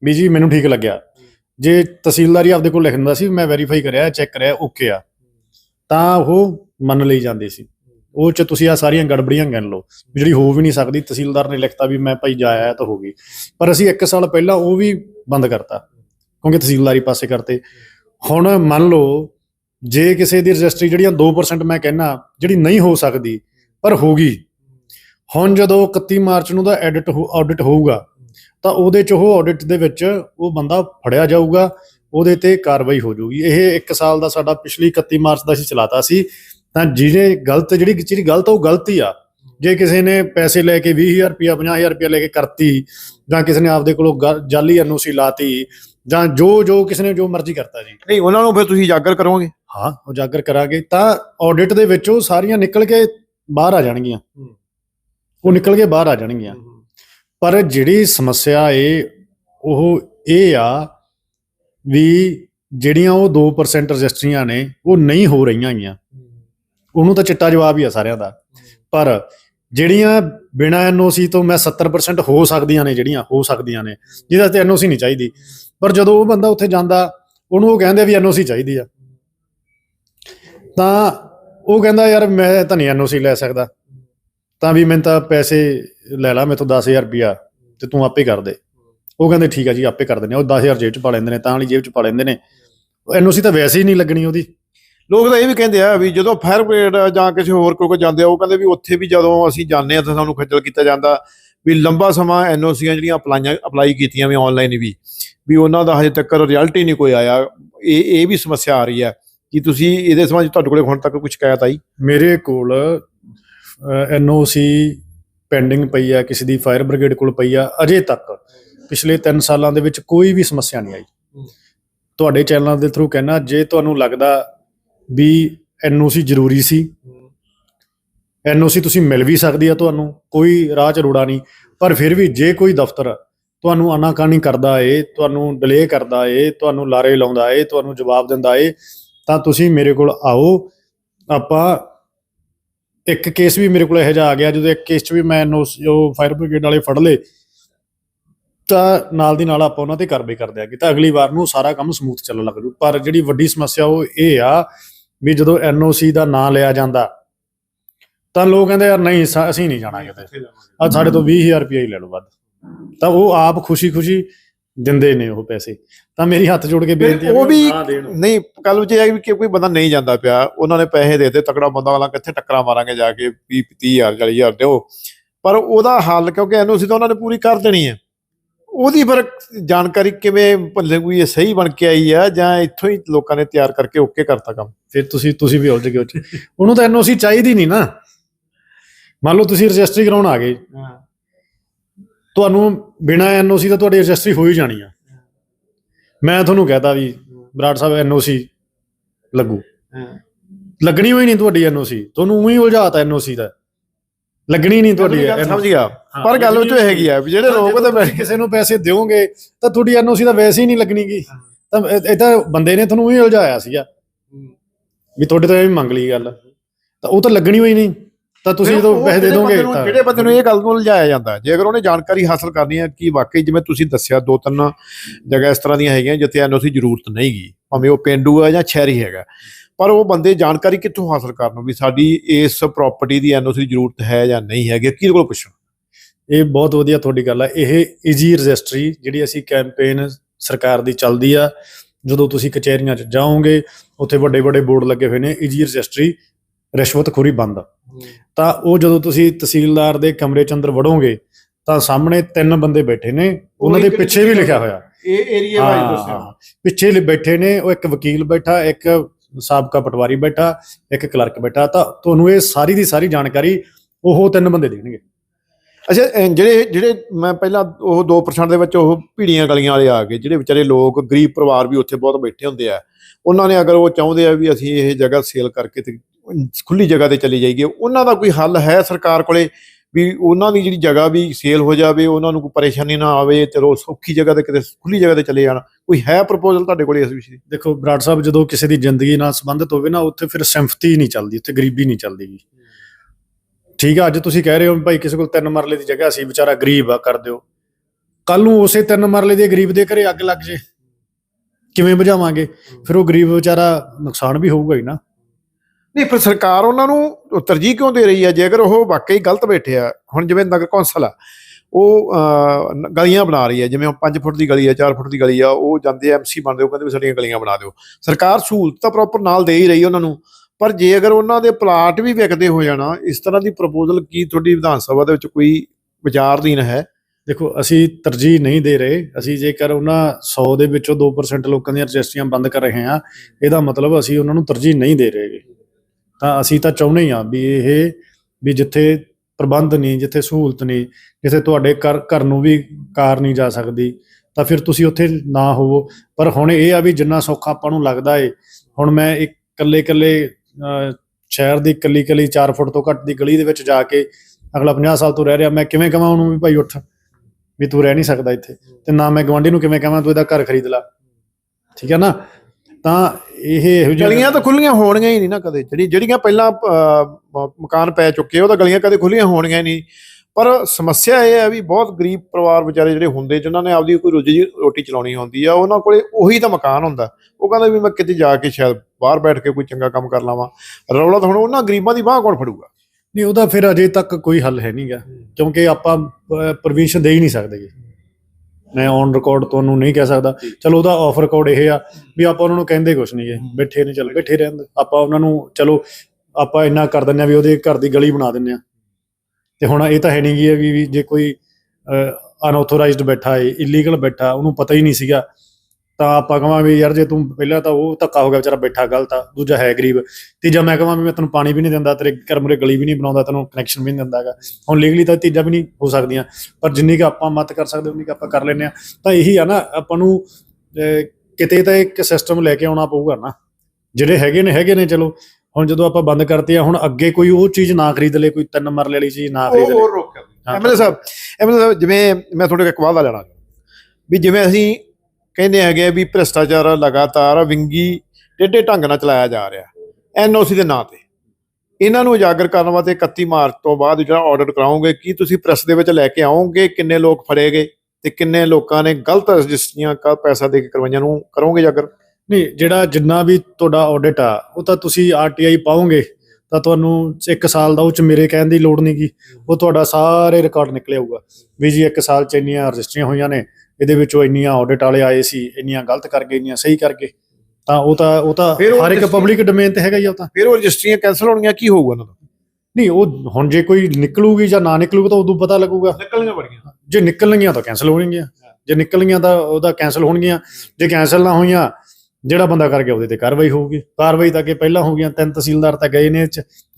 ਵੀ ਜੀ, ਮੈਨੂੰ ਠੀਕ ਲੱਗਿਆ। ਜੇ ਤਹਿਸੀਲਦਾਰੀ ਆਪਦੇ ਕੋਲ ਲਿਖ ਦਿੰਦਾ ਸੀ, ਮੈਂ ਵੈਰੀਫਾਈ ਕਰਿਆ ਚੈੱਕ ਕਰਿਆ ਓਕੇ ਆ। ਤਾਂ ਉਹ ਮੰਨ ਲਈ ਜਾਂਦੇ ਸੀ। ਉਹ ਚ ਤੁਸੀਂ ਆ ਸਾਰੀਆਂ ਗੜਬੜੀਆਂ ਗਿਣ ਲਓ। ਜਿਹੜੀ ਹੋ ਵੀ ਨਹੀਂ ਸਕਦੀ, ਤਹਿਸੀਲਦਾਰ ਨੇ ਲਿਖਤਾ ਵੀ ਮੈਂ ਭਾਈ ਜਾਇਆ ਤਾਂ ਹੋ ਗਈ। ਪਰ ਅਸੀਂ 1 ਸਾਲ ਪਹਿਲਾਂ ਉਹ ਵੀ ਬੰਦ ਕਰਤਾ, ਕਿਉਂਕਿ ਤਹਿਸੀਲਦਾਰੀ ਪਾਸੇ ਕਰਤੇ। ਹੁਣ ਮੰਨ ਲਓ, ਜੇ ਕਿਸੇ ਦੀ ਰਜਿਸਟਰੀ ਜਿਹੜੀਆਂ 2% ਮੈਂ ਕਹਿਣਾ ਜਿਹੜੀ ਨਹੀਂ ਹੋ ਸਕਦੀ, ਪਰ ਹੋ ਗਈ ਹੁਣ ਜਦੋਂ 31 ਮਾਰਚ ਨੂੰ ਦਾ ਐਡਿਟ ਆਡਿਟ ਹੋਊਗਾ ਤਾਂ ਉਹਦੇ ਚ ਉਹ ਆਡਿਟ ਦੇ ਵਿੱਚ ਉਹ ਬੰਦਾ ਫੜਿਆ ਜਾਊਗਾ ਉਹਦੇ ਤੇ ਕਾਰਵਾਈ ਹੋ ਜਾਊਗੀ। ਇਹ 1 ਸਾਲ ਦਾ ਸਾਡਾ ਪਿਛਲੀ 31 ਮਾਰਚ ਦਾ ਅਸੀਂ ਚਲਾਤਾ ਸੀ। ਤਾਂ ਜਿਹਨੇ ਗਲਤ ਜਿਹੜੀ ਚੀਜ਼ ਗਲਤ ਉਹ ਗਲਤ ਆ। ਜੇ ਕਿਸੇ ਨੇ ਪੈਸੇ ਲੈ ਕੇ 20000 ਰੁਪਇਆ 50000 ਰੁਪਇਆ ਲੈ ਕੇ ਕਰਤੀ ਜਾਂ ਕਿਸੇ ਨੇ ਆਪਦੇ ਕੋਲੋਂ ਜਾਲੀ ਐਨਓਸੀ ਲਾਤੀ ਜਾਂ ਜੋ ਜੋ ਕਿਸੇ ਨੇ ਜੋ ਮਰਜ਼ੀ ਕਰਤਾ ਜੀ। ਨਹੀਂ ਉਹਨਾਂ ਨੂੰ ਫਿਰ ਤੁਸੀਂ ਉਜਾਗਰ ਕਰੋਗੇ? ਹਾਂ ਉਜਾਗਰ ਕਰਾਂਗੇ। ਤਾਂ ਆਡਿਟ ਦੇ ਵਿੱਚ ਉਹ ਸਾਰੀਆਂ ਨਿਕਲ ਕੇ ਬਾਹਰ ਆ ਜਾਣਗੀਆਂ। ਉਹ ਨਿਕਲ ਕੇ ਬਾਹਰ ਆ ਜਾਣਗੀਆਂ। ਪਰ ਜਿਹੜੀ ਸਮੱਸਿਆ ਏ ਉਹ ਇਹ ਆ ਵੀ ਜਿਹੜੀਆਂ ਉਹ 2% ਰਜਿਸਟਰੀਆਂ ਨੇ ਉਹ ਨਹੀਂ ਹੋ ਰਹੀਆਂ ਹੈਗੀਆਂ ਉਹਨੂੰ ਤਾਂ ਚਿੱਟਾ ਜਵਾਬ ਹੀ ਆ ਸਾਰਿਆਂ ਦਾ। ਪਰ ਜਿਹੜੀਆਂ ਬਿਨਾ ਐਨਓਸੀ ਤੋਂ ਮੈਂ 70% ਹੋ ਸਕਦੀਆਂ ਨੇ ਜਿਹੜੀਆਂ ਹੋ ਸਕਦੀਆਂ ਨੇ ਜਿਹਦਾ ਤੇ ਐਨਓਸੀ ਨਹੀਂ ਚਾਹੀਦੀ। ਪਰ ਜਦੋਂ ਉਹ ਬੰਦਾ ਉੱਥੇ ਜਾਂਦਾ ਉਹਨੂੰ ਉਹ ਕਹਿੰਦੇ ਵੀ ਐਨਓਸੀ ਚਾਹੀਦੀ ਆ। ਤਾਂ ਉਹ ਕਹਿੰਦਾ ਯਾਰ ਮੈਂ ਤਾਂ ਨਹੀਂ ਐਨਓਸੀ ਲੈ ਸਕਦਾ। ਤਾਂ ਵੀ ਮੈਨੂੰ ਤਾਂ ਪੈਸੇ ਲੈ ਲਾ ਤੋਂ 10000 ਰੁਪਿਆ ਤੇ ਤੂੰ ਆਪੇ ਕਰ ਦੇ। ਉਹ ਕਹਿੰਦੇ ਠੀਕ ਆ ਜੀ ਆਪੇ ਕਰ ਦਿੰਦੇ ਆ ਉਹ 10000 ਜੇਬ ਚ ਪਾ ਲੈਂਦੇ ਨੇ ਤਾਂ ਵਾਲੀ ਜੇਬ ਚ ਪਾ ਲੈਂਦੇ ਨੇ। ਐਨਓਸੀ ਤਾਂ ਵੈਸੇ ਹੀ ਨਹੀਂ ਲੱਗਣੀ ਉਹਦੀ। ਲੋਕ ਤਾਂ ਇਹ ਵੀ ਕਹਿੰਦੇ ਆ ਵੀ ਜਦੋਂ ਫਾਇਰ ਬ੍ਰਿਗੇਡ ਜਾਂ ਕਿਸੇ ਹੋਰ ਕੋਈ ਜਾਂਦੇ ਆ ਉਹ ਕਹਿੰਦੇ ਵੀ ਉੱਥੇ ਵੀ ਜਦੋਂ ਅਸੀਂ ਜਾਂਦੇ ਆ ਤਾਂ ਸਾਨੂੰ ਖੱਜਲ ਕੀਤਾ ਜਾਂਦਾ। ਵੀ ਲੰਬਾ ਸਮਾਂ ਐਨਓਸੀਆਂ ਜਿਹੜੀਆਂ ਅਪਲਾਈਆਂ ਅਪਲਾਈ ਕੀਤੀਆਂ ਵੀ ਆਨਲਾਈਨ ਵੀ ਵੀ ਉਹਨਾਂ ਦਾ ਹਜੇ ਤੱਕ ਰਿਜ਼ਲਟ ਹੀ ਨਹੀਂ ਕੋਈ ਆਇਆ। ਇਹ ਇਹ ਵੀ ਸਮੱਸਿਆ ਆ ਰਹੀ ਹੈ। ਕਿ ਤੁਸੀਂ ਇਹਦੇ ਸੰਬੰਧ ਤੁਹਾਡੇ ਕੋਲੇ ਹੁਣ ਤੱਕ ਕੋਈ ਸ਼ਿਕਾਇਤ ਆਈ? ਮੇਰੇ ਕੋਲ ਐਨਓਸੀ ਪੈਂਡਿੰਗ ਪਈ ਆ ਕਿਸੇ ਦੀ ਫਾਇਰ ਬ੍ਰਿਗੇਡ ਕੋਲ ਪਈ ਆ ਅਜੇ ਤੱਕ। ਪਿਛਲੇ 3 ਸਾਲਾਂ ਦੇ ਵਿੱਚ ਕੋਈ ਵੀ ਸਮੱਸਿਆ ਨਹੀਂ ਆਈ। ਤੁਹਾਡੇ ਚੈਨਲਾਂ ਦੇ ਥਰੂ ਕਹਿਣਾ ਜੇ ਤੁਹਾਨੂੰ ਲੱਗਦਾ ਵੀ ਐਨਓਸੀ ਜ਼ਰੂਰੀ ਸੀ ਐਨਓਸੀ ਤੁਸੀਂ ਮਿਲ ਵੀ ਸਕਦੀ ਆ ਤੁਹਾਨੂੰ ਕੋਈ ਰਾਹ ਚ ਰੋੜਾ ਨਹੀਂ। ਪਰ ਫਿਰ ਵੀ ਜੇ ਕੋਈ ਦਫ਼ਤਰ ਤੁਹਾਨੂੰ ਆਨਾਕਾਨੀ ਕਰਦਾ ਏ ਤੁਹਾਨੂੰ ਡਿਲੇ ਕਰਦਾ ਏ ਤੁਹਾਨੂੰ ਲਾਰੇ ਲਾਉਂਦਾ ਏ ਤੁਹਾਨੂੰ ਜਵਾਬ ਦਿੰਦਾ ਏ ਤਾਂ ਤੁਸੀਂ ਮੇਰੇ ਕੋਲ ਆਓ। ਆਪਾਂ ਇੱਕ ਕੇਸ ਵੀ ਮੇਰੇ ਕੋਲ ਇਹੋ ਜਿਹਾ ਆ ਗਿਆ ਜਦੋਂ ਇੱਕ ਕੇਸ 'ਚ ਵੀ ਮੈਂ ਉਹ ਫਾਇਰ ਬ੍ਰਿਗੇਡ ਵਾਲੇ ਫੜ ਲਏ ਤਾਂ ਨਾਲ ਦੀ ਨਾਲ ਆਪਾਂ ਉਹਨਾਂ ਤੇ ਕਾਰਵਾਈ ਕਰ ਦਿਆਂਗੇ ਤਾਂ ਅਗਲੀ ਵਾਰ ਨੂੰ ਸਾਰਾ ਕੰਮ ਸਮੂਥ ਚੱਲਣ ਲੱਗ ਜੂ ਪਰ ਜਿਹੜੀ ਵੱਡੀ ਸਮੱਸਿਆ ਉਹ ਇਹ ਆ ਵੀ ਜਦੋਂ ਐਨਓਸੀ ਦਾ ਨਾਂ ਲਿਆ ਜਾਂਦਾ ਤਾਂ ਲੋਕ ਕਹਿੰਦੇ ਯਾਰ ਨਹੀਂ ਅਸੀਂ ਨਹੀਂ ਜਾਣਾ ਕਿਤੇ। ਆ ਸਾਡੇ ਤੋਂ 20000 ਰੁਪਏ ਹੀ ਲੈ ਲਓ ਵੱਧ। ਤਾਂ ਉਹ ਆਪ ਖੁਸ਼ੀ-ਖੁਸ਼ੀ ਦਿੰਦੇ ਨੇ ਉਹ ਪੈਸੇ। ਤਾਂ ਮੇਰੀ ਹੱਥ ਜੋੜ ਕੇ ਬੇਨਤੀ ਹੈ ਉਹ ਵੀ ਨਾ ਦੇਣ। ਨਹੀਂ ਕੱਲ ਵਿੱਚ ਇਹ ਹੈ ਵੀ ਕਿ ਕੋਈ ਬੰਦਾ ਨਹੀਂ ਜਾਂਦਾ ਪਿਆ ਉਹਨਾਂ ਨੇ ਪੈਸੇ ਦੇ ਦਿੱਤੇ ਤਕੜਾ ਬੰਦਾ ਵਾਲਾ ਕਿੱਥੇ ਟੱਕਰਾਂ ਮਾਰਾਂਗੇ ਜਾ ਕੇ 20 30000 40000 ਦਿਓ। ਪਰ ਉਹਦਾ ਹੱਲ ਕਿਉਂਕਿ ਐਨਓਸੀ ਤਾਂ ਉਹਨਾਂ ਨੇ ਪੂਰੀ ਕਰ ਦੇਣੀ ਹੈ। ਉਹਦੀ ਫਿਰ ਜਾਣਕਾਰੀ ਕਿਵੇਂ ਭੱਲੇ ਕੋਈ ਇਹ ਸਹੀ ਬਣ ਕੇ ਆਈ ਆ ਜਾਂ ਇੱਥੋਂ ਹੀ ਲੋਕਾਂ ਨੇ ਤਿਆਰ ਕਰਕੇ ਓਕੇ ਕਰਤਾ ਕੰਮ? ਫਿਰ ਤੁਸੀਂ ਤੁਸੀਂ ਵੀ ਉਲਝ ਗਏ ਉਹ 'ਚ। ਉਹਨੂੰ ਤਾਂ ਐਨਓਸੀ ਚਾਹੀਦੀ ਨਹੀਂ ਨਾ। ਮੰਨ ਲਓ ਤੁਸੀਂ ਰਜਿਸਟਰੀ ਕਰਾਉਣ ਆ ਗਏ। ਤੁਹਾਨੂੰ ਬਿਨਾ ਐਨਓਸੀ ਦਾ ਤੁਹਾਡੀ ਰਜਿਸਟਰੀ ਹੋ ਹੀ ਜਾਣੀ ਆ। ਮੈਂ ਤੁਹਾਨੂੰ ਕਹਤਾ ਵੀ ਬਰਾੜ ਸਾਹਿਬ ਐਨਓਸੀ ਲੱਗੂ। ਲੱਗਣੀ ਹੋਈ ਨਹੀਂ ਤੁਹਾਡੀ ਐਨਓਸੀ ਤੁਹਾਨੂੰ ਉਹੀ ਉਲਝਾਤਾ ਐਨਓਸੀ ਦਾ। ਲੱਗਣੀ ਨਹੀਂ ਤੁਹਾਡੀ ਸਮਝ ਗਿਆ। ਪਰ ਗੱਲ ਉਹ ਚ ਲੱਗਣੀ ਹੈਗੀ ਆ ਵੀ ਜਿਹੜੇ ਲੋਕ ਤਾਂ ਕਿਸੇ ਨੂੰ ਪੈਸੇ ਦਿਓਗੇ ਤਾਂ ਤੁਹਾਡੀ ਐਨਓਸੀ ਤਾਂ ਵੈਸੇ ਹੀ ਨਹੀਂ ਲੱਗਣੀਗੀ। ਤਾਂ ਇਹ ਇਹ ਤਾਂ ਬੰਦੇ ਨੇ ਤੁਹਾਨੂੰ ਹੀ ਉਲਝਾਇਆ ਸੀਗਾ। ਵੀ ਤੁਹਾਡੇ ਤੋਂ ਐਵੇਂ ਮੰਗ ਲਈ ਗੱਲ। ਤਾਂ ਉਹ ਤਾਂ ਲੱਗਣੀ ਹੋਈ ਨਹੀਂ। ਤਾਂ ਤੁਸੀਂ ਜਦੋਂ ਪੈਸੇ ਦੇ ਦੋਗੇ ਤਾਂ ਜਿਹੜੇ ਬੰਦੇ ਨੂੰ ਇਹ ਗੱਲ ਨੂੰ ਲਿਜਾਇਆ ਜਾਂਦਾ ਜੇ ਅਗਰ ਉਹਨੇ ਜਾਣਕਾਰੀ ਹਾਸਲ ਕਰਨੀ ਹੈ ਕਿ ਵਾਕਈ ਜਿਵੇਂ ਤੁਸੀਂ ਦੱਸਿਆ ਦੋ ਤਿੰਨ ਜਗ੍ਹਾ ਇਸ ਤਰ੍ਹਾਂ ਦੀਆਂ ਹੈਗੀਆਂ ਜਿੱਥੇ ਐਨਓਸੀ ਜ਼ਰੂਰਤ ਨਹੀਂਗੀ ਭਾਵੇਂ ਉਹ ਪਿੰਡੂ ਆ ਜਾਂ ਸ਼ਹਿਰੀ ਹੈਗਾ ਪਰ ਉਹ ਬੰਦੇ ਜਾਣਕਾਰੀ ਕਿੱਥੋਂ ਹਾਸਲ ਕਰਨ ਵੀ ਸਾਡੀ ਇਸ ਪ੍ਰਾਪਰਟੀ ਦੀ ਐਨਓਸੀ ਜ਼ਰੂਰਤ ਹੈ ਜਾਂ ਨਹੀਂ ਹੈਗੀ ਕਿਹਦੇ ਕੋਲ ਪੁੱਛਣ? ਇਹ ਬਹੁਤ ਵਧੀਆ ਤੁਹਾਡੀ ਗੱਲ ਹੈ। ਇਹ ਈਜ਼ੀ ਰਜਿਸਟਰੀ ਜਿਹੜੀ ਅਸੀਂ ਕੈਂਪੇਨ ਸਰਕਾਰ ਦੀ ਚੱਲਦੀ ਆ ਜਦੋਂ ਤੁਸੀਂ ਕਚਹਿਰੀਆਂ 'ਚ ਜਾਓਗੇ ਉੱਥੇ ਵੱਡੇ ਵੱਡੇ ਬੋਰਡ ਲੱਗੇ ਹੋਏ ਨੇ ਈਜ਼ੀ ਰਜਿਸਟਰੀ ਰਿਸ਼ਵਤਖੋਰੀ ਬੰਦ ਤਾਂ ਉਹ ਜਦੋਂ ਤੁਸੀਂ ਤਹਿਸੀਲਦਾਰ ਦੇ ਕਮਰੇ 'ਚ ਅੰਦਰ ਵੜੋਗੇ ਤਾਂ ਸਾਹਮਣੇ ਤਿੰਨ ਬੰਦੇ ਬੈਠੇ ਨੇ ਉਹਨਾਂ ਦੇ ਪਿੱਛੇ ਵੀ ਲਿਖਿਆ ਹੋਇਆ। ਇਹ ਏਰੀਆ ਹਾਂ, ਪਿੱਛੇ ਲਿ ਬੈਠੇ ਨੇ ਉਹ ਇੱਕ ਵਕੀਲ ਬੈਠਾ ਇੱਕ ਸਾਬਕਾ ਪਟਵਾਰੀ ਬੈਠਾ ਇੱਕ ਕਲਰਕ ਬੈਠਾ। ਤਾਂ ਤੁਹਾਨੂੰ ਇਹ ਸਾਰੀ ਦੀ ਸਾਰੀ ਜਾਣਕਾਰੀ ਉਹ ਤਿੰਨ ਬੰਦੇ ਦੇਣਗੇ। ਅੱਛਾ ਜਿਹੜੇ ਜਿਹੜੇ ਮੈਂ ਪਹਿਲਾਂ ਉਹ 2% ਦੇ ਵਿੱਚ ਉਹ ਭੀੜੀਆਂ ਗਲੀਆਂ ਵਾਲੇ ਆ ਗਏ ਜਿਹੜੇ ਵਿਚਾਰੇ ਲੋਕ ਗਰੀਬ ਪਰਿਵਾਰ ਵੀ ਉੱਥੇ ਬਹੁਤ ਬੈਠੇ ਹੁੰਦੇ ਆ। ਉਹਨਾਂ ਨੇ ਅਗਰ ਉਹ ਚਾਹੁੰਦੇ ਆ ਵੀ ਅਸੀਂ ਇਹ ਜਗ੍ਹਾ ਸੇਲ ਕਰਕੇ ਤੇ ਖੁੱਲੀ ਜਗ੍ਹਾ ਤੇ ਚਲੇ ਜਾਈਏ ਉਹਨਾਂ ਦਾ ਕੋਈ ਹੱਲ ਹੈ ਸਰਕਾਰ ਕੋਲੇ ਵੀ ਉਹਨਾਂ ਦੀ ਜਿਹੜੀ ਜਗ੍ਹਾ ਵੀ ਸੇਲ ਹੋ ਜਾਵੇ, ਉਹਨਾਂ ਨੂੰ ਕੋਈ ਪਰੇਸ਼ਾਨੀ ਨਾ ਆਵੇ, ਚਲੋ ਸੌਖੀ ਜਗ੍ਹਾ ਤੇ ਕਿਤੇ ਖੁੱਲੀ ਜਗ੍ਹਾ ਤੇ ਚਲੇ ਜਾਣ। ਕੋਈ ਹੈ ਪ੍ਰਪੋਜ਼ਲ ਤੁਹਾਡੇ ਕੋਲੇ ਇਸ ਵਿਸ਼ੇ ਦੇਖੋ, ਬਰਾੜ ਸਾਹਿਬ ਜਦੋਂ ਕਿਸੇ ਦੀ ਜ਼ਿੰਦਗੀ ਨਾਲ ਸੰਬੰਧਿਤ ਹੋਵੇ ਨਾ, ਉੱਥੇ ਫਿਰ ਸਿੰਪਥੀ ਨਹੀਂ ਚੱਲਦੀ, ਉੱਥੇ ਗਰੀਬੀ ਨਹੀਂ ਚੱਲਦੀ ਠੀਕ ਆ, ਅੱਜ ਤੁਸੀਂ ਕਹਿ ਰਹੇ ਹੋ ਭਾਈ ਕਿਸੇ ਕੋਲ ਤਿੰਨ ਮਰਲੇ ਦੀ ਜਗ੍ਹਾ ਸੀ ਵਿਚਾਰਾ ਗਰੀਬ ਆ, ਕਰ ਦਿਓ। ਕੱਲ ਨੂੰ ਉਸੇ ਤਿੰਨ ਮਰਲੇ ਦੇ ਗਰੀਬ ਦੇ ਘਰੇ ਅੱਗ ਲੱਗ ਜੇ। ਕਿਵੇਂ ਬੁਝਾਵਾਂਗੇ? ਫਿਰ ਉਹ ਗਰੀਬ ਵਿਚਾਰਾ ਨੁਕਸਾਨ ਵੀ ਹੋਊਗਾ ਹੀ ਨਾ। ਨਹੀਂ, ਪਰ ਸਰਕਾਰ ਉਹਨਾਂ ਨੂੰ ਤਰਜੀਹ ਕਿਉਂ ਦੇ ਰਹੀ ਹੈ ਜੇ ਅਗਰ ਉਹ ਵਾਕਈ ਗਲਤ ਬੈਠੇ ਆ, ਹੁਣ ਜਿਵੇਂ ਨਗਰ ਕੌਂਸਲ ਆ, ਉਹ ਗਲੀਆਂ ਬਣਾ ਰਹੀ ਹੈ ਜਿਵੇਂ 5 ਫੁੱਟ ਦੀ ਗਲੀ ਆ 4 ਫੁੱਟ ਦੀ ਗਲੀ ਆ, ਉਹ ਜਾਂਦੇ ਐਮਸੀ ਬਣਦੇ, ਉਹ ਕਹਿੰਦੇ ਵੀ ਸਾਡੀਆਂ ਗਲੀਆਂ ਬਣਾ ਦਿਓ। ਸਰਕਾਰ ਸਹੂਲਤ ਤਾਂ ਪ੍ਰੋਪਰ ਨਾਲ ਦੇ ਹੀ ਰਹੀ ਉਹਨਾਂ ਨੂੰ, ਪਰ ਜੇ ਅਗਰ ਉਹਨਾਂ ਦੇ ਪਲਾਟ ਵੀ ਵਿਕਦੇ ਹੋ ਜਾਣਾ ਇਸ ਤਰ੍ਹਾਂ ਦੀ ਪ੍ਰਪੋਜ਼ਲ ਕੀ ਤੁਹਾਡੀ ਵਿਧਾਨ ਸਭਾ ਦੇ ਵਿੱਚ ਕੋਈ ਵਿਚਾਰਧੀਨ ਹੈ? ਦੇਖੋ, ਅਸੀਂ ਤਰਜੀਹ ਨਹੀਂ ਦੇ ਰਹੇ। ਅਸੀਂ ਜੇਕਰ ਉਹਨਾਂ 100 ਦੇ ਵਿੱਚੋਂ 2% ਲੋਕਾਂ ਦੀਆਂ ਰਜਿਸਟਰੀਆਂ ਬੰਦ ਕਰ ਰਹੇ ਹਾਂ, ਇਹਦਾ ਮਤਲਬ ਅਸੀਂ ਉਹਨਾਂ ਨੂੰ ਤਰਜੀਹ ਨਹੀਂ ਦੇ ਰਹੇ। ਤਾਂ ਅਸੀਂ ਤਾਂ ਚਾਹੁੰਦੇ ਹਾਂ ਵੀ ਇਹ ਵੀ ਜਿੱਥੇ ਪ੍ਰਬੰਧ ਨਹੀਂ ਜਿੱਥੇ ਸਹੂਲਤ ਨਹੀਂ ਜਿੱਥੇ ਤੁਹਾਡੇ ਘਰ ਘਰ ਨੂੰ ਵੀ ਕਾਰ ਨਹੀਂ ਜਾ ਸਕਦੀ ਤਾਂ ਫਿਰ ਤੁਸੀਂ ਉੱਥੇ ਨਾ ਹੋਵੋ। ਪਰ ਹੁਣ ਇਹ ਆ ਵੀ ਜਿੰਨਾ ਸੌਖਾ ਆਪਾਂ ਨੂੰ ਲੱਗਦਾ ਏ ਹੁਣ ਮੈਂ ਇੱਕ ਇਕੱਲੇ ਇਕੱਲੇ ਅਹ, ਸ਼ਹਿਰ ਦੀ ਇਕੱਲੀ ਇਕੱਲੀ 4 ਫੁੱਟ ਤੋਂ ਘੱਟ ਦੀ ਗਲੀ ਦੇ ਵਿੱਚ ਜਾ ਕੇ ਅਗਲਾ 50 ਸਾਲ ਤੋਂ ਰਹਿ ਰਿਹਾ ਮੈਂ ਕਿਵੇਂ ਕਹਾਂ ਉਹਨੂੰ ਵੀ ਭਾਈ ਉੱਠ ਵੀ ਤੂੰ ਰਹਿ ਨਹੀਂ ਸਕਦਾ ਇੱਥੇ ਤੇ ਨਾ ਮੈਂ ਗਵਾਂਢੀ ਨੂੰ ਕਿਵੇਂ ਕਹਾਂ ਤੂੰ ਇਹਦਾ ਘਰ ਖਰੀਦ ਲੈ। ਠੀਕ ਹੈ ਨਾ? ਤਾਂ ਇਹ ਇਹੋ ਜਿਹੀਆਂ ਗਲੀਆਂ ਤਾਂ ਖੁੱਲੀਆਂ ਹੋਣਗੀਆਂ ਹੀ ਨਹੀਂ ਨਾ ਕਦੇ। ਜਿਹੜੀ ਜਿਹੜੀਆਂ ਪਹਿਲਾਂ ਮਕਾਨ ਪੈ ਚੁੱਕੇ ਉਹ ਤਾਂ ਗਲੀਆਂ ਕਦੇ ਖੁੱਲੀਆਂ ਹੋਣਗੀਆਂ ਹੀ ਨਹੀਂ। ਪਰ ਸਮੱਸਿਆ ਇਹ ਹੈ ਵੀ ਬਹੁਤ ਗਰੀਬ ਪਰਿਵਾਰ ਵਿਚਾਰੇ ਜਿਹੜੇ ਹੁੰਦੇ ਜਿਨ੍ਹਾਂ ਨੇ ਆਪਦੀ ਕੋਈ ਰੋਜੀ ਰੋਟੀ ਚਲਾਉਣੀ ਹੁੰਦੀ ਆ ਉਹਨਾਂ ਕੋਲੇ ਉਹੀ ਤਾਂ ਮਕਾਨ ਹੁੰਦਾ। ਉਹ ਕਹਿੰਦਾ ਵੀ ਮੈਂ ਕਿਤੇ ਜਾ ਕੇ ਸ਼ਾਇਦ ਬਾਹਰ ਬੈਠ ਕੇ ਕੋਈ ਚੰਗਾ ਕੰਮ ਕਰ ਲਾਵਾਂ। ਰੌਲਾ ਤਾਂ ਹੁਣ ਉਹਨਾਂ ਗਰੀਬਾਂ ਦੀ ਬਾਹ ਕੌਣ ਫੜੂਗਾ? ਨਹੀਂ ਉਹਦਾ ਫਿਰ ਅਜੇ ਤੱਕ ਕੋਈ ਹੱਲ ਹੈ ਨਹੀਂਗਾ ਕਿਉਂਕਿ ਆਪਾਂ ਪਰਮਿਸ਼ਨ ਦੇ ਹੀ ਨਹੀਂ ਸਕਦੇ। ਮੈਂ ਔਨ ਰਿਕਾਰਡ ਤੁਹਾਨੂੰ ਨਹੀਂ ਕਹਿ ਸਕਦਾ। ਚਲੋ ਉਹਦਾ ਆਫ ਰਿਕਾਰਡ ਇਹ ਆ ਵੀ ਆਪਾਂ ਉਹਨਾਂ ਨੂੰ ਕਹਿੰਦੇ ਕੁਛ ਨਹੀਂ ਗੇ ਬੈਠੇ ਨੇ ਚਲ ਬੈਠੇ ਰਹਿੰਦੇ। ਆਪਾਂ ਉਹਨਾਂ ਨੂੰ ਚਲੋ ਆਪਾਂ ਇੰਨਾ ਕਰ ਦਿੰਦੇ ਆ ਵੀ ਉਹਦੇ ਘਰ ਦੀ ਗਲੀ ਬਣਾ ਦਿੰਦੇ ਆ। ਤੇ ਹੁਣ ਇਹ ਤਾਂ ਹੈ ਨਹੀਂ ਗੀ ਵੀ ਵੀ ਜੇ ਕੋਈ ਅਨਆਥੋਰਾਈਜ਼ਡ ਬੈਠਾ ਹੈ ਇਲੀਗਲ ਬੈਠਾ ਉਹਨੂੰ ਪਤਾ ਹੀ ਨਹੀਂ ਸੀਗਾ ਤਾਂ ਆਪਾਂ ਕਹਾਂ ਵੀ ਯਾਰ ਜੇ ਤੂੰ ਪਹਿਲਾਂ ਤਾਂ ਉਹ ਧੱਕਾ ਹੋ ਗਿਆ ਵਿਚਾਰਾ ਬੈਠਾ ਗਲਤ ਆ ਦੂਜਾ ਹੈ ਗਰੀਬ। ਤੀਜਾ ਮੈਂ ਕਹਾਂ ਵੀ ਮੈਂ ਤੈਨੂੰ ਪਾਣੀ ਵੀ ਨਹੀਂ ਦਿੰਦਾ ਤੇਰੇ ਘਰ ਮੁਰੇ ਗਲੀ ਵੀ ਨਹੀਂ ਬਣਾਉਂਦਾ ਤੈਨੂੰ ਕਨੈਕਸ਼ਨ ਵੀ ਨਹੀਂ ਦਿੰਦਾਗਾ ਹੁਣ ਲੀਗਲੀ ਤਾਂ ਤੀਜਾ ਵੀ ਨਹੀਂ ਹੋ ਸਕਦੀਆਂ। ਪਰ ਜਿੰਨੀ ਕੁ ਆਪਾਂ ਮਤ ਕਰ ਸਕਦੇ ਉਨੀ ਕੁ ਆਪਾਂ ਕਰ ਲੈਨੇ ਆ ਤਾਂ ਇਹੀ ਆ ਨਾ ਆਪਾਂ ਨੂੰ ਕਿਤੇ ਤਾਂ ਇੱਕ ਸਿਸਟਮ ਲੈ ਕੇ ਆਉਣਾ ਪਊਗਾ ਨਾ। ਜਿਹੜੇ ਹੈਗੇ ਨੇ ਹੈਗੇ ਨੇ ਚਲੋ। ਹੁਣ ਜਦੋਂ ਆਪਾਂ ਬੰਦ ਕਰਤੇ ਆ ਹੁਣ ਅੱਗੇ ਕੋਈ ਉਹ ਚੀਜ਼ ਨਾ ਖਰੀਦ ਲੇ ਕੋਈ ਤਿੰਨ ਮਰਲੇ ਵਾਲੀ ਚੀਜ਼ ਨਾ ਖਰੀਦ ਲੇ ਹੋਰ। ਐਮਐਲਏ ਸਾਹਿਬ ਐਮਐਲਏ ਸਾਹਿਬ ਜਿਵੇਂ ਮੈਂ ਤੁਹਾਡੇ ਕੋਲ ਇੱਕ ਵਾਅਦਾ ਲੈਣਾ ਵੀ ਜਿਵੇਂ ਅਸੀਂ ਕਹਿੰਦੇ ਹੈਗੇ ਆ ਵੀ ਭ੍ਰਿਸ਼ਟਾਚਾਰ ਲਗਾਤਾਰ ਵਿੰਗੀ ਟੇਢੇ ਢੰਗ ਨਾਲ ਚਲਾਇਆ ਜਾ ਰਿਹਾ। ਐਨਓਸੀ ਦੇ ਨਾਂ ਤੇ। ਇਹਨਾਂ ਨੂੰ ਉਜਾਗਰ ਕਰਨ ਵਾਸਤੇ 31 ਮਾਰਚ ਤੋਂ ਬਾਅਦ ਜਿਹੜਾ ਆਰਡਰ ਕਰਾਉਂਗੇ, ਕੀ ਤੁਸੀਂ ਪ੍ਰੈਸ ਦੇ ਵਿੱਚ ਲੈ ਕੇ ਆਓਗੇ ਕਿੰਨੇ ਲੋਕ ਫੜੇ ਗਏ ਤੇ ਕਿੰਨੇ ਲੋਕਾਂ ਨੇ ਗਲਤ ਰਜਿਸਟਰੀਆਂ ਕਾ ਪੈਸਾ ਦੇ ਕੇ ਕਰਵਾਈਆਂ ਨੂੰ ਕਰੋਗੇ ਜਾਗਰ ਨਹੀਂ, ਜਿਹੜਾ ਜਿੰਨਾ ਵੀ ਤੁਹਾਡਾ ਆਡਿਟ ਆ, ਉਹ ਤਾਂ ਤੁਸੀਂ ਆਰਟੀਆਈ ਪਾਓਗੇ, ਤਾਂ ਤੁਹਾਨੂੰ ਇੱਕ ਸਾਲ ਦਾ ਉਹ ਚ ਮੇਰੇ ਕਹਿਣ ਦੀ ਲੋੜ ਨਹੀਂਗੀ ਉਹ ਤੁਹਾਡਾ ਸਾਰੇ ਰਿਕਾਰਡ ਨਿਕਲੇ ਆਊਗਾ ਵੀ ਜੀ ਇੱਕ ਸਾਲ ਚ ਇੰਨੀਆਂ ਰਜਿਸਟਰੀਆਂ ਹੋਈਆਂ ਨੇ ਇਹਦੇ ਵਿੱਚੋਂ ਇੰਨੀਆਂ ਆਡਿਟ ਵਾਲੇ ਆਏ ਸੀ ਇੰਨੀਆਂ ਗਲਤ ਕਰ ਗਏ ਇੰਨੀਆਂ ਸਹੀ ਕਰ ਗਏ। ਤਾਂ ਉਹ ਤਾਂ ਉਹ ਤਾਂ ਫਿਰ ਉਹ ਹਰ ਇੱਕ ਪਬਲਿਕ ਡੋਮੇਨ ਤੇ ਹੈਗਾ ਹੀ ਆ ਉਹ ਤਾਂ। ਫਿਰ ਉਹ ਰਜਿਸਟਰੀਆਂ ਕੈਨਸਲ ਹੋਣਗੀਆਂ ਕੀ ਹੋਊਗਾ ਉਹਨਾਂ ਦਾ? ਨਹੀਂ ਉਹ ਹੁਣ ਜੇ ਕੋਈ ਨਿਕਲੂਗੀ ਜਾਂ ਨਾ ਨਿਕਲੂਗੀ ਤਾਂ ਉਦੋਂ ਪਤਾ ਲੱਗੂਗਾ। ਨਿਕਲਣੀਆਂ ਬੜੀਆਂ। ਜੇ ਨਿਕਲਣਗੀਆਂ ਤਾਂ ਕੈਨਸਲ ਹੋਣਗੀਆਂ। ਜੇ ਨਿਕਲਣਗੀਆਂ ਤਾਂ ਉਹਦਾ ਕੈਨਸਲ ਹੋਣਗੀਆਂ। ਜੇ ਕੈਨਸਲ ਨਾ ਹੋਈਆਂ ਜਿਹੜਾ ਬੰਦਾ ਕਰ ਗਿਆ ਉਹਦੇ ਤੇ ਕਾਰਵਾਈ ਹੋਊਗੀ। ਕਾਰਵਾਈ ਤਾਂ ਅੱਗੇ ਪਹਿਲਾਂ ਹੋ ਗਈਆਂ ਤਿੰਨ ਤਹਿਸੀਲਦਾਰ ਤਾਂ ਗਏ ਨੇ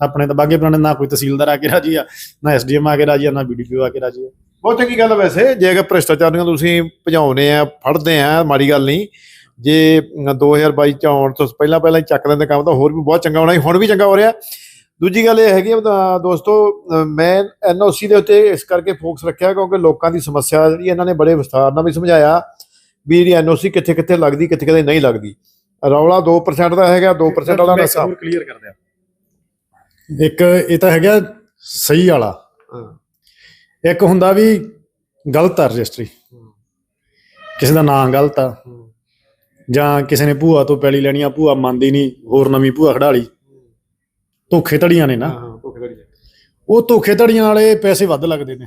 ਆਪਣੇ ਤਾਂ ਬਾਗੇ ਪੁਰਾਣੇ ਨਾ ਕੋਈ ਤਹਿਸੀਲਦਾਰ ਆ ਕੇ ਰਾਜੀ ਆ ਨਾ ਐਸਡੀਐਮ ਆ ਕੇ ਰਾਜੀ ਆ ਨਾ ਬੀਡੀਪੀਓ ਆ ਕੇ ਰਾਜੀ ਆ। ਬਹੁਤ ਚੰਗੀ ਗੱਲ ਹੈ ਵੈਸੇ। ਜੇ ਅਗਰ ਭ੍ਰਿਸ਼ਟਾਚਾਰੀਆਂ ਨੂੰ ਤੁਸੀਂ ਭਜਾਉਨੇ ਆ ਫੜਦੇ ਆ ਮਾੜੀ ਗੱਲ ਨਹੀਂ। ਜੇ ਅਮ, 2022 ਚ ਆਉਣ ਤੋਂ ਪਹਿਲਾਂ ਪਹਿਲਾਂ ਹੀ ਚੱਕ ਲੈਂਦੇ ਕੰਮ ਤਾਂ ਹੋਰ ਵੀ ਬਹੁਤ ਚੰਗਾ ਹੋਣਾ ਸੀ ਹੁਣ ਵੀ ਚੰਗਾ ਹੋ ਰਿਹਾ। ਦੂਜੀ ਗੱਲ ਇਹ ਹੈਗੀ ਆ ਦੋਸਤੋ ਮੈਂ ਐਨਓਸੀ ਦੇ ਉੱਤੇ ਇਸ ਕਰਕੇ ਫੋਕਸ ਰੱਖਿਆ ਕਿਉਂਕਿ ਲੋਕਾਂ ਦੀ ਸਮੱਸਿਆ ਜਿਹੜੀ ਇਹਨਾਂ ਨੇ ਬੜੇ ਵਿਸਥਾਰ ਨਾਲ ਵੀ ਸਮਝਾਇਆ ਵੀ ਜਿਹੜੀ ਐਨਓਸੀ ਕਿੱਥੇ ਕਿੱਥੇ ਲੱਗਦੀ ਕਿੱਥੇ ਕਿੱਥੇ ਨਹੀਂ ਲੱਗਦੀ। ਰੌਲਾ 2% ਦਾ ਹੈਗਾ 2% ਵਾਲਾ ਨਸ਼ਾ ਕਲੀਅਰ ਕਰ ਦਿਆਂ। ਇੱਕ ਇਹ ਤਾਂ ਹੈਗਾ ਸਹੀ ਵਾਲਾ। ਇੱਕ ਹੁੰਦਾ ਵੀ ਗਲਤ ਆ ਰਜਿਸਟਰੀ। ਕਿਸੇ ਦਾ ਨਾਂ ਗਲਤ ਆ। ਜਾਂ ਕਿਸੇ ਨੇ ਭੂਆ ਤੋਂ ਪੈਲੀ ਲੈਣੀ ਆ ਭੂਆ ਮੰਨਦੀ ਨਹੀਂ ਹੋਰ ਨਵੀਂ ਭੂਆ ਖੜਾ ਲਈ ਧੋਖੇ ਧੜੀਆਂ ਨੇ ਨਾ। ਉਹ ਧੋਖੇ ਧੜੀਆਂ ਵਾਲੇ ਪੈਸੇ ਵੱਧ ਲੱਗਦੇ ਨੇ।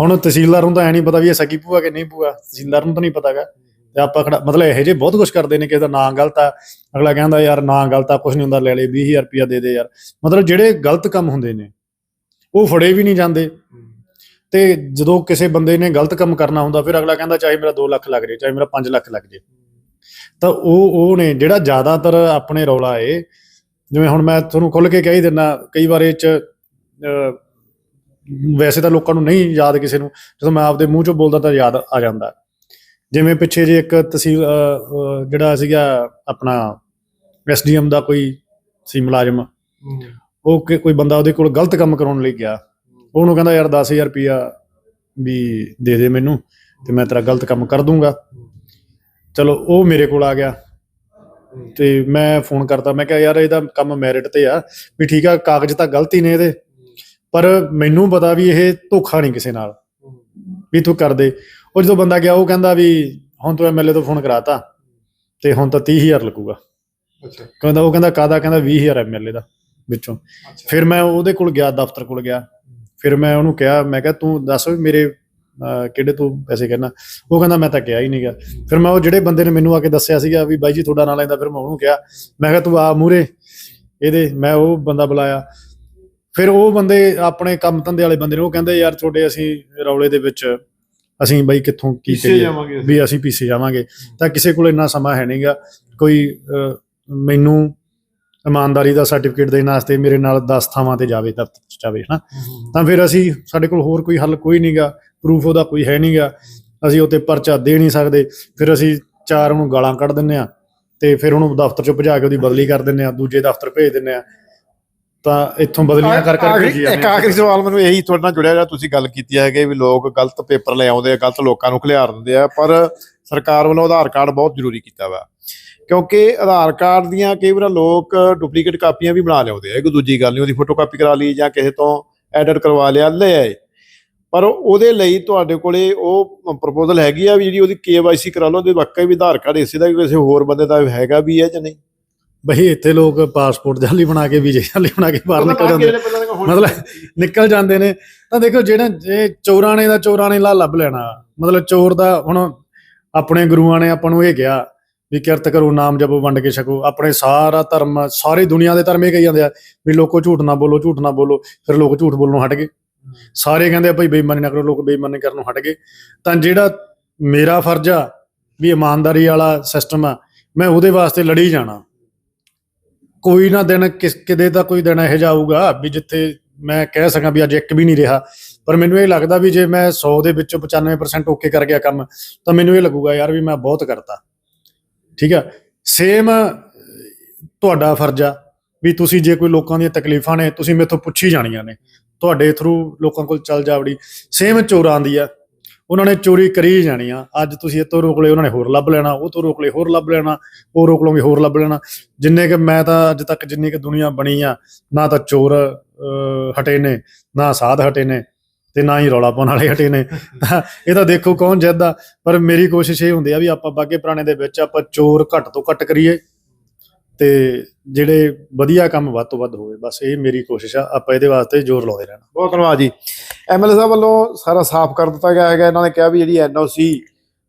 ਹੁਣ ਤਹਿਸੀਲਦਾਰ ਨੂੰ ਤਾਂ ਐ ਨਹੀਂ ਪਤਾ ਵੀ ਇਹ ਸਕੀ ਭੂਆ ਕਿ ਨਹੀਂ ਭੂਆ। ਤਹਿਸੀਲਦਾਰ ਨੂੰ ਤਾਂ ਨਹੀਂ ਪਤਾਗਾ। ਤੇ ਆਪਾਂ ਖੜਾ ਮਤਲਬ ਇਹੋ ਜਿਹੇ ਬਹੁਤ ਕੁਝ ਕਰਦੇ ਨੇ ਕਿਸੇ ਦਾ ਨਾਂ ਗਲਤ ਆ। ਅਗਲਾ ਕਹਿੰਦਾ ਯਾਰ ਨਾਂ ਗਲਤ ਆ ਕੁਝ ਨਹੀਂ ਹੁੰਦਾ ਲੈ ਲੈ 20000 ਰੁਪਇਆ ਦੇ ਦੇ ਯਾਰ। ਮਤਲਬ ਜਿਹੜੇ ਗਲਤ ਕੰਮ ਹੁੰਦੇ ਨੇ ਉਹ ਫੜੇ ਵੀ ਨਹੀਂ ਜਾਂਦੇ। ਤੇ ਜਦੋਂ ਕਿਸੇ ਬੰਦੇ ਨੇ ਗਲਤ ਕੰਮ ਕਰਨਾ ਹੁੰਦਾ ਫਿਰ ਅਗਲਾ ਕਹਿੰਦਾ ਚਾਹੇ ਮੇਰਾ 2 ਲੱਖ ਲੱਗ ਜੇ ਚਾਹੇ ਮੇਰਾ 5 ਲੱਖ ਲੱਗ ਜੇ। ਤਾਂ ਉਹ ਉਹ ਨੇ ਜਿਹੜਾ ਜ਼ਿਆਦਾਤਰ ਆਪਣੇ ਰੌਲਾ ਏ ਜਿਵੇਂ ਹੁਣ ਮੈਂ ਤੁਹਾਨੂੰ ਖੁੱਲ ਕੇ ਕਹਿ ਹੀ ਦਿੰਦਾ ਕਈ ਵਾਰ ਇਹ ਚ ਵੈਸੇ ਤਾਂ ਲੋਕਾਂ ਨੂੰ ਨਹੀਂ ਯਾਦ ਕਿਸੇ ਨੂੰ ਜਦੋਂ ਮੈਂ ਆਪਦੇ ਮੂੰਹ ਚੋਂ ਬੋਲਦਾ ਤਾਂ ਯਾਦ ਆ ਜਾਂਦਾ। ਜਿਵੇਂ ਪਿੱਛੇ ਜੇ ਇੱਕ ਤਹਿਸੀਲ ਜਿਹੜਾ ਸੀਗਾ ਆਪਣਾ ਐਸਡੀਐਮ ਦਾ ਕੋਈ ਸੀ ਮੁਲਾਜ਼ਮ। ਉਹ ਕਿ ਕੋਈ ਬੰਦਾ ਉਹਦੇ ਕੋਲ ਗਲਤ ਕੰਮ ਕਰਾਉਣ ਲਈ ਗਿਆ ਉਹਨੂੰ ਕਹਿੰਦਾ ਯਾਰ 10000 ਰੁਪਿਆ ਵੀ ਦੇ ਦੇ ਮੈਨੂੰ ਤੇ ਮੈਂ ਤੇਰਾ ਗਲਤ ਕੰਮ ਕਰ ਦੂੰਗਾ। ਚਲੋ ਉਹ ਮੇਰੇ ਕੋਲ ਆ ਗਿਆ ਤੇ ਮੈਂ ਫੋਨ ਕਰਤਾ ਮੈਂ ਕਿਹਾ ਯਾਰ ਇਹਦਾ ਕੰਮ ਮੈਰਿਟ ਤੇ ਆ ਵੀ ਠੀਕ ਆ ਕਾਗਜ਼ ਤਾਂ ਗਲਤੀ ਨੇ ਇਹਦੇ ਪਰ ਮੈਨੂੰ ਪਤਾ ਵੀ ਇਹ ਧੋਖਾ ਨਹੀਂ ਕਿਸੇ ਨਾਲ ਵੀ ਤੂੰ ਕਰ ਦੇ। ਉਹ ਜਦੋਂ ਬੰਦਾ ਗਿਆ ਉਹ ਕਹਿੰਦਾ ਵੀ ਹੁਣ ਤੂੰ ਐਮਐਲਏ ਤੋਂ ਫੋਨ ਕਰਾਤਾ ਤੇ ਹੁਣ ਤਾਂ 30000 ਲੱਗੂਗਾ। ਅੱਛਾ। ਕਹਿੰਦਾ ਉਹ ਕਹਿੰਦਾ ਕਾਦਾ ਕਹਿੰਦਾ 20000 ਐਮਐਲਏ ਦਾ। ਵਿੱਚੋਂ। ਫਿਰ ਮੈਂ ਉਹਦੇ ਕੋਲ ਗਿਆ ਦਫ਼ਤਰ ਕੋਲ ਗਿਆ। ਫਿਰ ਮੈਂ ਉਹਨੂੰ ਕਿਹਾ ਮੈਂ ਕਿਹਾ ਤੂੰ ਦੱਸ ਵੀ ਮੇਰੇ ਕਿਹੜੇ ਤੂੰ ਪੈਸੇ ਕਹਿਣਾ? ਉਹ ਕਹਿੰਦਾ ਮੈਂ ਤਾਂ ਕਿਹਾ ਹੀ ਨਹੀਂਗਾ। ਫਿਰ ਮੈਂ ਉਹ ਜਿਹੜੇ ਬੰਦੇ ਨੇ ਮੈਨੂੰ ਆ ਕੇ ਦੱਸਿਆ ਸੀਗਾ ਵੀ ਬਾਈ ਜੀ ਤੁਹਾਡਾ ਨਾਂ ਲੈਂਦਾ ਫਿਰ ਮੈਂ ਉਹਨੂੰ ਕਿਹਾ। ਮੈਂ ਕਿਹਾ ਤੂੰ ਆ ਮੂਰੇ ਇਹਦੇ ਮੈਂ ਉਹ ਬੰਦਾ ਬੁਲਾਇਆ। ਫਿਰ ਉਹ ਬੰਦੇ ਆਪਣੇ ਕੰਮ ਧੰਦੇ ਵਾਲੇ ਬੰਦੇ ਨੇ ਉਹ ਕਹਿੰਦੇ ਯਾਰ ਤੁਹਾਡੇ ਅਸੀਂ ਰੌਲੇ ਦੇ ਵਿੱਚ ਅਸੀਂ ਬਾਈ ਕਿੱਥੋਂ ਕੀ ਕਰੀਏ? ਵੀ ਅਸੀਂ ਪੀਸੇ ਜਾਵਾਂਗੇ। ਤਾਂ ਕਿਸੇ ਕੋਲ ਇੰਨਾ ਸਮਾਂ ਹੈ ਨਹੀਂਗਾ। ਕੋਈ ਮੈਨੂੰ ਇਮਾਨਦਾਰੀ ਦਾ ਸਰਟੀਫਿਕੇਟ ਦੇਣ ਵਾਸਤੇ ਮੇਰੇ ਨਾਲ 10 ਥਾਵਾਂ ਤੇ ਜਾਵੇ ਦਫ਼ਤਰ 'ਚ ਜਾਵੇ ਹਨਾ? ਤਾਂ ਫਿਰ ਅਸੀਂ ਸਾਡੇ ਕੋਲ ਹੋਰ ਕੋਈ ਹੱਲ ਕੋਈ ਨਹੀਂਗਾ ਪ੍ਰੂਫ ਉਹਦਾ ਕੋਈ ਹੈ ਨਹੀਂਗਾ ਅਸੀਂ ਉੱਤੇ ਪਰਚਾ ਦੇ ਨਹੀਂ ਸਕਦੇ। ਫਿਰ ਅਸੀਂ ਚਾਰ ਉਹਨੂੰ ਗਾਲਾਂ ਕੱਢ ਦਿੰਨੇ ਆ ਤੇ ਫਿਰ ਉਹਨੂੰ ਦਫ਼ਤਰ 'ਚੋਂ ਭਜਾ ਕੇ ਉਹਦੀ ਬਦਲੀ ਕਰ ਦਿੰਨੇ ਆ ਦੂਜੇ ਦਫ਼ਤਰ ਭੇਜ ਦਿੰਨੇ ਆ ਤਾਂ ਇੱਥੋਂ ਬਦਲੀਆਂ ਕਰ ਕਰ ਭੇਜੀ ਇੱਕ ਆਖਰੀ ਸਵਾਲ ਮੈਨੂੰ ਇਹੀ ਤੁਹਾਡੇ ਨਾਲ ਜੁੜਿਆ ਜਿਹੜਾ ਤੁਸੀਂ ਗੱਲ ਕੀਤੀ ਹੈ ਕਿ ਵੀ ਲੋਕ ਗਲਤ ਪੇਪਰ ਲੈ ਆਉਂਦੇ ਆ ਗਲਤ ਲੋਕਾਂ ਨੂੰ ਖਿਲਾਰ ਦਿੰਦੇ ਆ ਪਰ ਸਰਕਾਰ ਵੱਲੋਂ ਆਧਾਰ ਕਾਰਡ ਬਹੁਤ ਜ਼ਰੂਰੀ ਕੀਤਾ ਵਾ। ਕਿਉਂਕਿ ਆਧਾਰ ਕਾਰਡ ਦੀਆਂ ਕਈ ਵਾਰ ਲੋਕ ਡੁਪਲੀਕੇਟ ਕਾਪੀਆਂ ਵੀ ਬਣਾ ਲਿਆਉਂਦੇ ਆ। ਇੱਕ ਦੂਜੀ ਗੱਲ ਨਹੀਂ ਉਹਦੀ ਫੋਟੋ ਕਾਪੀ ਕਰਾ ਲਈ ਜਾਂ ਕਿਸੇ ਤੋਂ ਐਡਿਟ ਕਰਵਾ ਲਿਆ ਲੈ ਆਏ। ਪਰ ਉਹਦੇ ਲਈ ਤੁਹਾਡੇ ਕੋਲੇ ਉਹ ਪ੍ਰਪੋਜ਼ਲ ਹੈਗੀ ਆ ਵੀ ਜਿਹੜੀ ਉਹਦੀ ਕੇਵਾਈਸੀ ਕਰਾ ਲਓ ਤੇ ਵਾਕਈ ਵੀ ਆਧਾਰ ਕਾਰਡ ਇਸੇ ਦਾ ਕਿਸੇ ਹੋਰ ਬੰਦੇ ਦਾ ਹੈਗਾ ਵੀ ਹੈ ਜਾਂ ਨਹੀਂ? ਬਈ ਇੱਥੇ ਲੋਕ ਪਾਸਪੋਰਟ ਜਾਲੀ ਬਣਾ ਕੇ ਵੀਜ਼ੇ ਜਾਲੀ ਬਣਾ ਕੇ ਬਾਹਰ ਨਿਕਲ ਜਾਂਦੇ। ਮਤਲਬ ਨਿਕਲ ਜਾਂਦੇ ਨੇ। ਤਾਂ ਦੇਖੋ ਜਿਹੜਾ ਜੇ ਚੋਰਾਂ ਨੇ ਦਾ ਚੋਰਾਂ ਨੇ ਲਾ ਲੱਭ ਲੈਣਾ। ਮਤਲਬ ਚੋਰ ਦਾ ਹੁਣ ਆਪਣੇ ਗੁਰੂਆਂ ਨੇ ਆਪਾਂ ਨੂੰ ਇਹ ਕਿਹਾ ਵੀ ਕਿਰਤ ਕਰੋ, ਨਾਮ ਜਪੋ ਵੰਡ ਕੇ ਛਕੋ। ਆਪਣੇ ਸਾਰਾ ਧਰਮ, ਸਾਰੀ ਦੁਨੀਆ ਦੇ ਧਰਮ ਇਹ ਕਹੀ ਜਾਂਦੇ ਆ ਵੀ ਲੋਕੋ ਝੂਠ ਨਾ ਬੋਲੋ, ਝੂਠ ਨਾ ਬੋਲੋ। ਫਿਰ ਲੋਕ ਝੂਠ ਬੋਲਣੋਂ ਹਟ ਗਏ। ਸਾਰੇ ਕਹਿੰਦੇ ਆ, ਭਾਈ ਬੇਈਮਾਨੀ ਨਾ ਕਰੋ, ਲੋਕ ਬੇਈਮਾਨੀ ਕਰਨੋਂ ਹਟ ਗਏ। ਤਾਂ ਜਿਹੜਾ ਮੇਰਾ ਫਰਜ਼ ਆ ਵੀ ਇਮਾਨਦਾਰੀ ਵਾਲਾ ਸਿਸਟਮ ਆ, ਮੈਂ ਉਹਦੇ ਵਾਸਤੇ ਲੜੀ ਜਾਣਾ। ਕੋਈ ਨਾ ਦਿਨ ਕਿਸ, ਕਿਤੇ ਦਾ ਕੋਈ ਦਿਨ ਇਹੋ ਜਿਹਾ ਆਊਗਾ ਵੀ ਜਿੱਥੇ ਮੈਂ ਕਹਿ ਸਕਾਂ ਵੀ ਅੱਜ ਇੱਕ ਵੀ ਨਹੀਂ ਰਿਹਾ। ਪਰ ਮੈਨੂੰ ਇਹ ਲੱਗਦਾ ਵੀ ਜੇ ਮੈਂ 100 ਦੇ ਵਿੱਚੋਂ 95% ਓਕੇ ਕਰ ਗਿਆ ਕੰਮ, ਤਾਂ ਮੈਨੂੰ ਇਹ ਲੱਗੂਗਾ ਯਾਰ ਵੀ ਮੈਂ ਬਹੁਤ ਕਰਤਾ। ਠੀਕ ਆ? ਸੇਮ ਤੁਹਾਡਾ ਫਰਜ਼ ਆ ਵੀ ਤੁਸੀਂ ਜੇ ਕੋਈ ਲੋਕਾਂ ਦੀਆਂ ਤਕਲੀਫਾਂ ਨੇ, ਤੁਸੀਂ ਮੇਥੋਂ ਪੁੱਛੀ ਜਾਣੀਆਂ ਨੇ। ਤੁਹਾਡੇ ਥਰੂ ਲੋਕਾਂ ਕੋਲ ਚੱਲ ਜਾਵੜੀ ਸੇਮ ਚੋਰਾਂ ਦੀ ਆ। ਉਹਨਾਂ ਨੇ ਚੋਰੀ ਕਰੀ ਜਾਣੀ ਆ। ਅੱਜ ਤੁਸੀਂ ਇਹ ਤੋਂ ਰੋਕ ਲਏ, ਉਹਨਾਂ ਨੇ ਹੋਰ ਲੱਭ ਲੈਣਾ, ਉਹ ਤੋਂ ਰੋਕ ਲਏ, ਹੋਰ ਲੱਭ ਲੈਣਾ, ਉਹ ਰੋਕ ਲਓਗੇ ਹੋਰ ਲੱਭ ਲੈਣਾ। ਜਿੰਨੇ ਕਿ ਮੈਂ ਤਾਂ ਅੱਜ ਤੱਕ ਜਿੰਨੀ ਕਿ ਦੁਨੀਆ ਬਣੀ ਆ, ਨਾ ਤਾਂ ਚੋਰ ਹਟੇ ਨੇ, ਨਾ ਸਾਧ ਹਟੇ ਨੇ। ਤੇ ਨਾ ਹੀ ਰੌਲਾ ਪਾਉਣ ਵਾਲੇ ਹਟੇ ਨੇ। ਇਹ ਤਾਂ ਦੇਖੋ ਕੌਣ ਜਿੱਤਦਾ। ਪਰ ਮੇਰੀ ਕੋਸ਼ਿਸ਼ ਇਹ ਹੁੰਦੀ ਆ ਵੀ ਆਪਾਂ ਬਾਗੇ ਪੁਰਾਣੇ ਦੇ ਵਿੱਚ ਆਪਾਂ ਚੋਰ ਘੱਟ ਤੋਂ ਘੱਟ ਕਰੀਏ ਤੇ ਜਿਹੜੇ ਵਧੀਆ ਕੰਮ ਵੱਧ ਤੋਂ ਵੱਧ ਹੋਵੇ। ਬਸ ਇਹ ਮੇਰੀ ਕੋਸ਼ਿਸ਼ ਆ। ਆਪਾਂ ਇਹਦੇ ਵਾਸਤੇ ਜ਼ੋਰ ਲਾਉਂਦੇ ਰਹਿਣਾ। ਬਹੁਤ ਧੰਨਵਾਦ ਜੀ। ਐਮਐਲਏ ਸਾਹਿਬ ਵੱਲੋਂ ਸਾਰਾ ਸਾਫ਼ ਕਰ ਦਿੱਤਾ ਗਿਆ ਹੈਗਾ। ਇਹਨਾਂ ਨੇ ਕਿਹਾ ਵੀ ਜਿਹੜੀ ਐਨਓਸੀ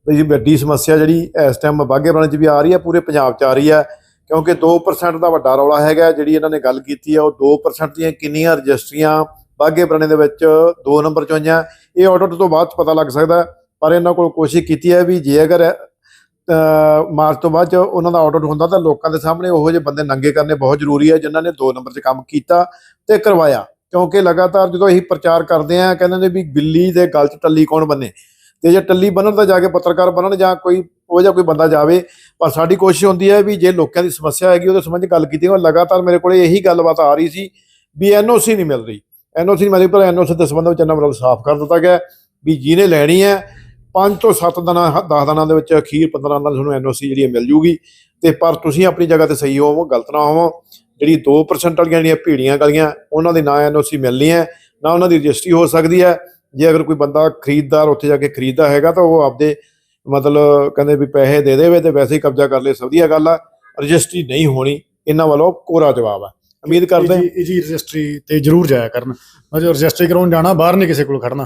ਦੀ ਵੱਡੀ ਸਮੱਸਿਆ ਜਿਹੜੀ ਇਸ ਟਾਈਮ ਬਾਗੇ ਪੁਰਾਣੇ 'ਚ ਵੀ ਆ ਰਹੀ ਹੈ ਪੂਰੇ ਪੰਜਾਬ 'ਚ ਆ ਰਹੀ ਹੈ ਕਿਉਂਕਿ 2% ਦਾ ਵੱਡਾ ਰੌਲਾ ਹੈਗਾ। ਜਿਹੜੀ ਇਹਨਾਂ ਨੇ ਗੱਲ ਕੀਤੀ ਆ, ਉਹ 2% ਦੀਆਂ ਕਿੰਨੀਆਂ ਰਜਿਸਟਰੀਆਂ ਬਾਗੇ ਪੁਰਾਣੇ ਦੇ ਵਿੱਚ 2 ਨੰਬਰ 'ਚ ਆਈਆਂ। ਇਹ ਆਡਿਟ ਤੋਂ ਬਾਅਦ ਪਤਾ ਲੱਗ ਸਕਦਾ ਪਰ ਇਹਨਾਂ ਕੋਲ ਕੋਸ਼ਿਸ਼ ਕੀਤੀ ਹੈ ਵੀ ਜੇ ਅਗਰ ਮਾਰਚ ਤੋਂ ਬਾਅਦ 'ਚ ਉਹਨਾਂ ਦਾ ਆਡਿਟ ਹੁੰਦਾ ਤਾਂ ਲੋਕਾਂ ਦੇ ਸਾਹਮਣੇ ਉਹੋ ਜਿਹੇ ਬੰਦੇ ਨੰਗੇ ਕਰਨੇ ਬਹੁਤ ਜ਼ਰੂਰੀ ਹੈ, ਜਿਨ੍ਹਾਂ ਨੇ 2 ਨੰਬਰ 'ਚ ਕੰਮ ਕੀਤਾ ਤੇ ਕਰਵਾਇਆ। ਕਿਉਂਕਿ ਲਗਾਤਾਰ ਜਦੋਂ ਅਸੀਂ ਪ੍ਰਚਾਰ ਕਰਦੇ ਆਂ ਕਹਿੰਦੇ ਨੇ ਵੀ ਬਿੱਲੀ ਦੇ ਗਲ 'ਚ ਟੱਲੀ ਕੌਣ ਬੰਨੇ? ਤੇ ਜੇ ਟੱਲੀ ਬੰਨਣ ਤਾਂ ਜਾ ਕੇ ਪੱਤਰਕਾਰ ਬਣਨ ਜਾਂ ਕੋਈ ਉਹ ਜਾਂ ਕੋਈ ਬੰਦਾ ਜਾਵੇ, ਪਰ ਸਾਡੀ ਕੋਸ਼ਿਸ਼ ਹੁੰਦੀ ਹੈ ਵੀ ਜੇ ਲੋਕਾਂ ਦੀ ਸਮੱਸਿਆ ਹੈਗੀ, ਉਹਦੇ ਸੰਬੰਧ ਗੱਲ ਕੀਤੀ ਉਹ ਲਗਾਤਾਰ ਮੇਰੇ ਕੋਲੇ ਇਹੀ ਗੱਲਬਾਤ ਆ ਰਹੀ ਸੀ ਵੀ ਐਨਓਸੀ ਨਹੀਂ ਮਿਲ ਰਹੀ। ਐਨਓਸੀ ਨਹੀਂ ਮਿਲ ਰਹੀ ਪਰ ਐਨਓਸੀ ਦੇ ਸੰਬੰਧ ਵਿੱਚ ਇਹਨਾਂ ਵੱਲੋਂ ਸਾਫ਼ ਕਰ ਦਿੱਤਾ ਗਿਆ ਵੀ ਜਿਹਨੇ ਲੈਣੀ ਹੈ 5 ਤੋਂ 7 ਦਿਨਾਂ 10 ਦਿਨਾਂ ਦੇ ਵਿੱਚ ਅਖੀਰ 15 ਦਿਨਾਂ ਤੁਹਾਨੂੰ ਐਨਓਸੀ ਜਿਹੜੀ ਹੈ ਮਿਲ ਜੂਗੀ। ਤੇ ਪਰ ਤੁਸੀਂ ਆਪਣੀ ਜਗ੍ਹਾ ਤੇ ਸਹੀ ਹੋਵੋ, ਗਲਤ ਨਾ ਹੋਵੋ, ਜਿਹੜੀ 2% ਵਾਲੀਆਂ ਜਿਹੜੀਆਂ ਭੀੜੀਆਂ ਗਲੀਆਂ, ਉਹਨਾਂ ਦੀ ਨਾ ਐਨਓਸੀ ਮਿਲਣੀ ਹੈ, ਨਾ ਉਹਨਾਂ ਦੀ ਰਜਿਸਟਰੀ ਹੋ ਸਕਦੀ ਹੈ। ਜੇ ਅਗਰ ਕੋਈ ਬੰਦਾ ਖਰੀਦਦਾਰ ਉੱਥੇ ਜਾ ਕੇ ਖਰੀਦਦਾ ਹੈਗਾ ਤਾਂ ਉਹ ਆਪਦੇ ਮਤਲਬ ਕਹਿੰਦੇ ਵੀ ਪੈਸੇ ਦੇ ਦੇਵੇ ਤੇ ਵੈਸੇ ਹੀ ਕਬਜ਼ਾ ਕਰ ਲੇ ਵਧੀਆ ਗੱਲ ਆ, ਰਜਿਸਟਰੀ ਨਹੀਂ ਹੋਣੀ, ਇਹਨਾਂ ਵੱਲੋਂ ਕੋਰਾ ਜਵਾਬ ਹੈ ਉਮੀਦ ਕਰਦੇ ਹਾਂ। ਇਹ ਜੀ ਰਜਿਸਟਰੀ ਤੇ ਜ਼ਰੂਰ ਜਾਇਆ ਕਰਨ। ਮਤਲਬ ਰਜਿਸਟਰੀ ਕਰਾਉਣ ਜਾਣਾ ਬਾਹਰ ਨਹੀਂ ਕਿਸੇ ਕੋਲ ਖੜਨਾ।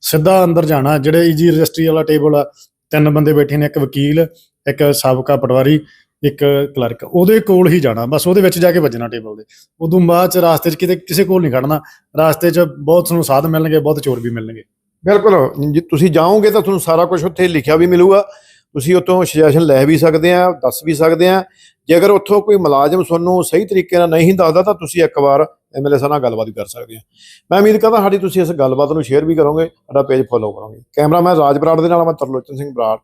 ਸਿੱਧਾ ਅੰਦਰ ਜਾਣਾ ਜਿਹੜੇ ਈਜੀ ਰਜਿਸਟਰੀ ਵਾਲਾ ਟੇਬਲ ਆ ਤਿੰਨ ਬੰਦੇ ਬੈਠੇ ਨੇ ਇੱਕ ਵਕੀਲ ਇੱਕ ਸਾਬਕਾ ਪਟਵਾਰੀ ਇੱਕ ਕਲਰਕ। ਉਹਦੇ ਕੋਲ ਹੀ ਜਾਣਾ ਬਸ ਉਹਦੇ ਵਿੱਚ ਜਾ ਕੇ ਵੱਜਣਾ ਟੇਬਲ ਦੇ। ਉਦੋਂ ਬਾਅਦ ਚ ਰਾਸਤੇ 'ਚ ਕਿਤੇ ਕਿਸੇ ਕੋਲ ਨਹੀਂ ਖੜਨਾ। ਰਾਸਤੇ 'ਚ ਬਹੁਤ ਤੁਹਾਨੂੰ ਸਾਧ ਮਿਲਣਗੇ ਬਹੁਤ ਚੋਰ ਵੀ ਮਿਲਣਗੇ। ਬਿਲਕੁਲ। ਜੇ ਤੁਸੀਂ ਜਾਓਗੇ ਤਾਂ ਤੁਹਾਨੂੰ ਸਾਰਾ ਕੁਝ ਉੱਥੇ ਲਿਖਿਆ ਵੀ ਮਿਲੂਗਾ। ਤੁਸੀਂ ਉੱਥੋਂ ਸੁਜੈਸ਼ਨ ਲੈ ਵੀ ਸਕਦੇ ਆ, ਦੱਸ ਵੀ ਸਕਦੇ ਆ। ਜੇ ਅਗਰ ਉੱਥੋਂ ਕੋਈ ਮੁਲਾਜ਼ਮ ਤੁਹਾਨੂੰ ਸਹੀ ਤਰੀਕੇ ਨਾਲ ਨਹੀਂ ਦੱਸਦਾ, ਤਾਂ ਤੁਸੀਂ ਇੱਕ ਵਾਰ ਐਮਐਲਏ ਸਾਹਿਬ ਨਾਲ ਗੱਲਬਾਤ ਵੀ ਕਰ ਸਕਦੇ ਆ। ਮੈਂ ਉਮੀਦ ਕਰਦਾ ਸਾਡੀ ਤੁਸੀਂ ਇਸ ਗੱਲਬਾਤ ਨੂੰ ਸ਼ੇਅਰ ਵੀ ਕਰੋਗੇ, ਸਾਡਾ ਪੇਜ ਫੋਲੋ ਕਰੋਗੇ। ਕੈਮਰਾਮੈਨ ਰਾਜ ਬਰਾੜ ਦੇ ਨਾਲ ਮੈਂ ਤਰਲੋਚਨ ਸਿੰਘ ਬਰਾੜ।